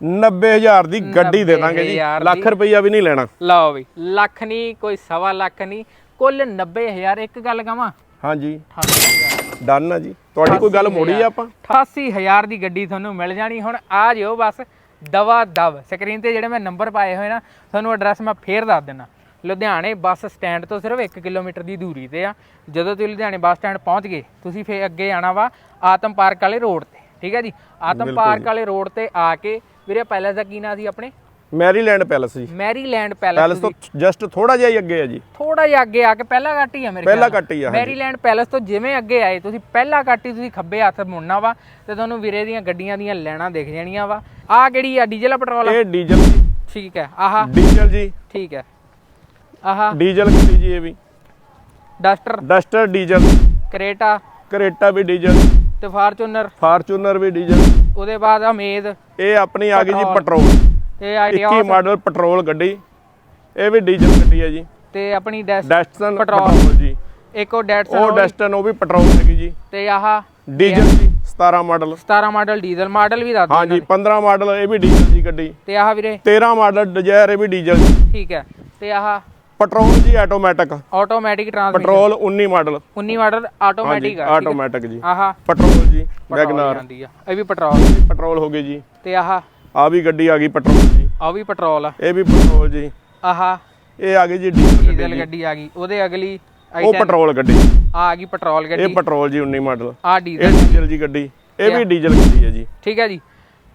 90000 ਦੀ ਗੱਡੀ ਦੇ ਦਾਂਗੇ ਜੀ। 90,000 ਦੀ। ਲੱਖ ਰੁਪਈਆ ਵੀ ਨਹੀਂ ਲੈਣਾ। ਲਓ ਵੀ ਲੱਖ ਨਹੀਂ ਕੋਈ ਸਵਾ ਲੱਖ ਨਹੀਂ। ਕੁੱਲ 90000 ਇੱਕ ਗੱਲ ਕਵਾਂ? ਹਾਂਜੀ। 88000 ਡਨ ਆ ਜੀ। ਤੁਹਾਡੀ ਕੋਈ ਗੱਲ ਮੋੜੀ ਆ ਆਪਾਂ? 88000 ਦੀ ਗੱਡੀ ਤੁਹਾਨੂੰ ਮਿਲ ਜਾਣੀ। ਹੁਣ ਆ ਜਿਓ ਬਸ ਦਵਾ ਦਵ। ਸਕਰੀਨ ਤੇ ਜਿਹੜੇ ਮੈਂ ਨੰਬਰ ਪਾਏ ਹੋਏ ਨਾ ਤੁਹਾਨੂੰ ਐਡਰੈਸ ਮੈਂ ਫੇਰ ਦੱਸ ਦਿੰਦਾ। ਲੁਧਿਆਣੇ ਬੱਸ ਸਟੈਂਡ ਤੋਂ ਸਿਰਫ 1 ਕਿਲੋਮੀਟਰ ਦੀ ਦੂਰੀ ਤੇ ਆ। ਜਦੋਂ ਤੁਸੀਂ ਲੁਧਿਆਣੇ ਬੱਸ ਸਟੈਂਡ ਪਹੁੰਚ ਗਏ ਤੁਸੀਂ ਫੇਰ ਅੱਗੇ ਆਣਾ ਵਾ ਆਤਮ ਪਾਰਕ ਵਾਲੇ ਰੋਡ ਤੇ। ਠੀਕ ਹੈ ਜੀ? ਆਤਮ ਪਾਰਕ ਵਾਲੇ ਰੋਡ ਤੇ ਆ ਕੇ ਵੀਰੇ ਪੈਲੇਸ ਦਾ ਕੀ ਨਾਂ ਸੀ ਆਪਣੇ? ਮੈਰੀਲੈਂਡ ਪੈਲਸ ਜੀ। ਮੈਰੀਲੈਂਡ ਪੈਲੇਸ ਪੈਲਸ ਤੋਂ ਜਸਟ ਥੋੜਾ ਜਿਹਾ ਹੀ ਅੱਗੇ ਆ ਜੀ। ਥੋੜਾ ਜਿਹਾ ਅੱਗੇ ਆ ਕੇ ਪਹਿਲਾ ਕੱਟ ਹੀ ਆ ਮੇਰੇ ਪਹਿਲਾ ਕੱਟ ਹੀ ਆ। ਹਾਂਜੀ। ਮੈਰੀਲੈਂਡ ਪੈਲੇਸ ਤੋਂ ਜਿਵੇਂ ਅੱਗੇ ਆਏ ਤੁਸੀਂ ਪਹਿਲਾ ਕੱਟ ਹੀ ਤੁਸੀਂ ਖੱਬੇ ਹੱਥ ਮੁੜਨਾ ਵਾ ਤੇ ਤੁਹਾਨੂੰ ਵੀਰੇ ਦੀਆਂ ਗੱਡੀਆਂ ਦੀਆਂ ਲੈਣਾ ਦਿਖ ਜਾਣੀਆਂ ਵਾ। ਆਹ ਕਿਹੜੀ ਆ? ਡੀਜ਼ਲ ਆ ਪੈਟਰੋਲ ਆ? ਇਹ ਡੀਜ਼ਲ। ਠੀਕ ਹੈ। ਆਹ। ਡੀਜ਼ਲ ਜੀ। ਠੀਕ ਹੈ। ਆਹ। ਡੀਜ਼ਲ ਗੱਡੀ ਜੀ ਇਹ ਵੀ। Duster. Duster diesel. Creta. Creta ਵੀ ਡੀਜ਼ਲ। ਤੇ ਫਾਰਚੂਨਰ। ਫਾਰਚੂਨਰ ਵੀ ਡੀਜ਼ਲ। ਉਹਦੇ ਬਾਅਦ ਅਮੇਦ। ਇਹ ਆਪਣੀ ਆ ਗਈ ਜੀ ਪੈਟਰੋਲ। ਤੇ 21 ਆਈਡੀਆਸ ਮਾਡਲ ਪੈਟਰੋਲ ਗੱਡੀ ਇਹ ਵੀ ਡੀਜ਼ਲ ਗੱਡੀ ਹੈ ਜੀ। ਤੇ ਆਪਣੀ ਡੈਸ ਡੈਸਟਨ ਪੈਟਰੋਲ। ਜੀ। ਇੱਕ ਉਹ ਡੈਟਸਨ ਉਹ ਡੈਸਟਨ ਉਹ ਵੀ ਪੈਟਰੋਲ ਹੈਗੀ ਜੀ। ਤੇ ਆਹ ਡੀਜ਼ਲ ਜੀ 17 ਮਾਡਲ। 17 ਮਾਡਲ ਡੀਜ਼ਲ ਮਾਡਲ ਵੀ ਦੱਸ ਹਾਂਜੀ 15 ਮਾਡਲ ਇਹ ਵੀ ਡੀਜ਼ਲ ਦੀ ਗੱਡੀ। ਤੇ ਆਹ ਵੀਰੇ? 13 ਮਾਡਲ ਡਿਜ਼ਾਇਰ ਇਹ ਵੀ ਡੀਜ਼ਲ ਠੀਕ ਹੈ। ਤੇ ਆਹ ਪੈਟਰੋਲ ਜੀ automatic automatic transmission petrol 19 model. 19 model automatic ਆ ਹੈ। ਆਟੋਮੈਟਿਕ ਜੀ। ਆਹਾ। ਪੈਟਰੋਲ ਜੀ ਵੈਗਨਾਰ। ਇਹ ਵੀ ਪੈਟਰੋਲ। ਪੈਟਰੋਲ ਹੋ ਗਈ ਜੀ। ਤੇ ਆਹ ਆ ਵੀ ਗੱਡੀ ਆ ਗਈ ਪੈਟਰੋਲ ਜੀ ਆ ਵੀ ਪੈਟਰੋਲ ਆ। ਇਹ ਵੀ ਪੈਟਰੋਲ ਜੀ। ਆਹ। ਇਹ ਆ ਗਈ ਜੀ ਡੀਜ਼ਲ ਗੱਡੀ ਆ ਗਈ। ਉਹਦੇ ਅਗਲੀ ਉਹ ਪੈਟਰੋਲ ਗੱਡੀ। ਆ ਆ ਗਈ ਪੈਟਰੋਲ ਇਹ ਗੱਡੀ ਪੈਟਰੋਲ ਜੀ 19 ਮਾਡਲ। ਆ ਇਹ ਡੀਜ਼ਲ ਜੀ ਗੱਡੀ। ਇਹ ਵੀ ਡੀਜ਼ਲ ਗੱਡੀ ਹੈ ਜੀ। ਠੀਕ ਹੈ ਜੀ।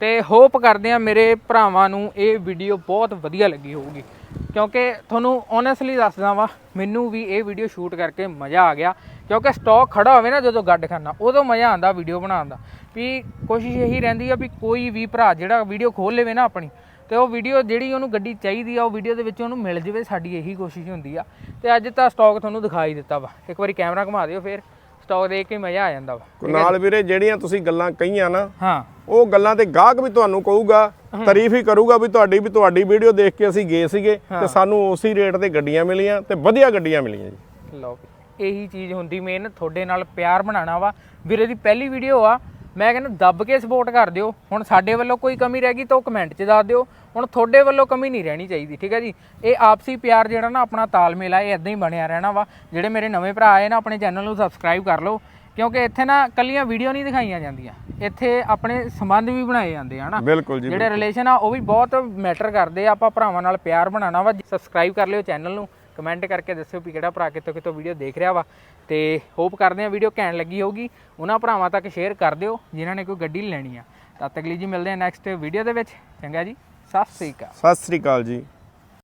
ਤੇ ਹੋਪ ਕਰਦੇ ਆ ਮੇਰੇ ਭਰਾਵਾਂ ਨੂੰ ਇਹ ਵੀਡੀਓ ਬਹੁਤ ਵਧੀਆ ਲੱਗੀ ਹੋਊਗੀ। ਕਿਉਂਕਿ ਤੁਹਾਨੂੰ ਓਨੈਸਟਲੀ ਦੱਸਦਾ ਵਾਂ ਮੈਨੂੰ ਵੀ ਇਹ ਵੀਡੀਓ ਸ਼ੂਟ ਕਰਕੇ ਮਜ਼ਾ ਆ ਗਿਆ। ਕਿਉਂਕਿ ਸਟਾਕ ਖੜਾ ਹੋਵੇ ਨਾ ਜਦੋਂ ਗੱਡ ਖਾਨਾ ਉਦੋਂ ਮਜ਼ਾ ਆਉਂਦਾ ਵੀਡੀਓ ਬਣਾਉਣ ਦਾ। ਵੀ ਕੋਸ਼ਿਸ਼ ਇਹੀ ਰਹਿੰਦੀ ਆ ਵੀ ਕੋਈ ਵੀ ਭਰਾ ਜਿਹੜਾ ਵੀਡੀਓ ਖੋਲ ਲਵੇ ਨਾ ਆਪਣੀ ਤੇ ਉਹ ਵੀਡੀਓ ਜਿਹੜੀ ਉਹਨੂੰ ਗੱਡੀ ਚਾਹੀਦੀ ਆ ਉਹ ਵੀਡੀਓ ਦੇ ਵਿੱਚ ਉਹਨੂੰ ਮਿਲ ਜਾਵੇ ਸਾਡੀ ਇਹੀ ਕੋਸ਼ਿਸ਼ ਹੁੰਦੀ ਆ। ਤੇ ਅੱਜ ਤਾਂ ਸਟਾਕ ਤੁਹਾਨੂੰ ਦਿਖਾਈ ਦਿੱਤਾ ਵਾ। ਇੱਕ ਵਾਰੀ ਕੈਮਰਾ ਘੁਮਾ ਦਿਓ ਫਿਰ ਸਟਾਕ ਦੇਖ ਕੇ ਮਜ਼ਾ ਆ ਜਾਂਦਾ ਵਾ। ਨਾਲ ਵੀਰੇ ਜਿਹੜੀਆਂ ਤੁਸੀਂ ਗੱਲਾਂ ਕਹੀਆਂ ਨਾ ਹਾਂ। ਉਹ ਗੱਲਾਂ ਤੇ ਗਾਹਕ ਵੀ ਤੁਹਾਨੂੰ ਕਹੂਗਾ ਤਾਰੀਫ ਹੀ ਕਰੂਗਾ ਵੀ ਤੁਹਾਡੀ ਵੀ ਤੁਹਾਡੀ ਵੀਡੀਓ ਦੇਖ ਕੇ ਅਸੀਂ ਗਏ ਸੀਗੇ ਤੇ ਸਾਨੂੰ ਉਸੇ ਰੇਟ ਤੇ ਗੱਡੀਆਂ ਮਿਲੀਆਂ ਤੇ ਵਧੀਆ ਗੱਡੀਆਂ ਮਿਲੀਆਂ ਜੀ। ਲਓ। ਇਹੀ ਚੀਜ਼ ਹੁੰਦੀ ਮੇਨ ਤੁਹਾਡੇ ਨਾਲ ਪਿਆਰ ਬਣਾਉਣਾ ਵਾ। ਵੀਰੇ ਦੀ ਪਹਿਲੀ ਵੀਡੀਓ ਆ ਮੈਂ ਕਹਿੰਦਾ ਦੱਬ ਕੇ ਸਪੋਰਟ ਕਰ ਦਿਓ। ਹੁਣ ਸਾਡੇ ਵੱਲੋਂ ਕੋਈ ਕਮੀ ਰਹਿ ਗਈ ਤਾਂ ਉਹ ਕਮੈਂਟ 'ਚ ਦੱਸ ਦਿਓ। ਹੁਣ ਤੁਹਾਡੇ ਵੱਲੋਂ ਕਮੀ ਨਹੀਂ ਰਹਿਣੀ ਚਾਹੀਦੀ ਠੀਕ ਹੈ ਜੀ? ਇਹ ਆਪਸੀ ਪਿਆਰ ਜਿਹੜਾ ਨਾ ਆਪਣਾ ਤਾਲਮੇਲ ਆ ਇਹ ਇਦਾਂ ਹੀ ਬਣਿਆ ਰਹਿਣਾ ਵਾ। ਜਿਹੜੇ ਮੇਰੇ ਨਵੇਂ ਭਰਾ ਆਏ ਨਾ ਆਪਣੇ ਚੈਨਲ ਨੂੰ ਸਬਸਕ੍ਰਾਈਬ ਕਰ ਲਓ। ਕਿਉਂਕਿ ਇੱਥੇ ਨਾ ਕੱਲੀਆਂ ਵੀਡੀਓ ਨਹੀਂ ਦਿਖਾਈਆਂ ਜਾਂਦੀਆਂ। ਇੱਥੇ ਆਪਣੇ ਸੰਬੰਧ ਵੀ ਬਣਾਏ ਜਾਂਦੇ ਹਨਾ? ਬਿਲਕੁਲ ਜੀ ਜਿਹੜੇ ਰਿਲੇਸ਼ਨ ਆ ਉਹ ਵੀ ਬਹੁਤ ਮੈਟਰ ਕਰਦੇ ਆ। ਆਪਾਂ ਭਰਾਵਾਂ ਨਾਲ ਪਿਆਰ ਬਣਾਉਣਾ ਵਾ। ਸਬਸਕ੍ਰਾਈਬ ਕਰ ਲਿਓ ਚੈਨਲ ਨੂੰ। ਕਮੈਂਟ ਕਰਕੇ ਦੱਸਿਓ ਵੀ ਕਿਹੜਾ ਭਰਾ ਕਿੱਥੋਂ ਕਿੱਥੋਂ ਵੀਡੀਓ ਦੇਖ ਰਿਹਾ ਵਾ। ਤੇ ਹੋਪ ਕਰਦੇ ਆ ਵੀਡੀਓ ਕਹਿਣ ਲੱਗੀ ਹੋਊਗੀ। ਉਹਨਾਂ ਭਰਾਵਾਂ ਤੱਕ ਸ਼ੇਅਰ ਕਰ ਦਿਓ, ਜਿਨ੍ਹਾਂ ਨੇ ਕੋਈ ਗੱਡੀ ਲੈਣੀ ਆ। ਤਦ ਤੱਕ ਲਈ ਜੀ ਮਿਲਦੇ ਆ ਨੈਕਸਟ ਵੀਡੀਓ ਦੇ ਵਿੱਚ। ਚੰਗਾ ਜੀ, ਸਤਿ ਸ੍ਰੀ ਅਕਾਲ। ਸਤਿ ਸ੍ਰੀ ਅਕਾਲ ਜੀ।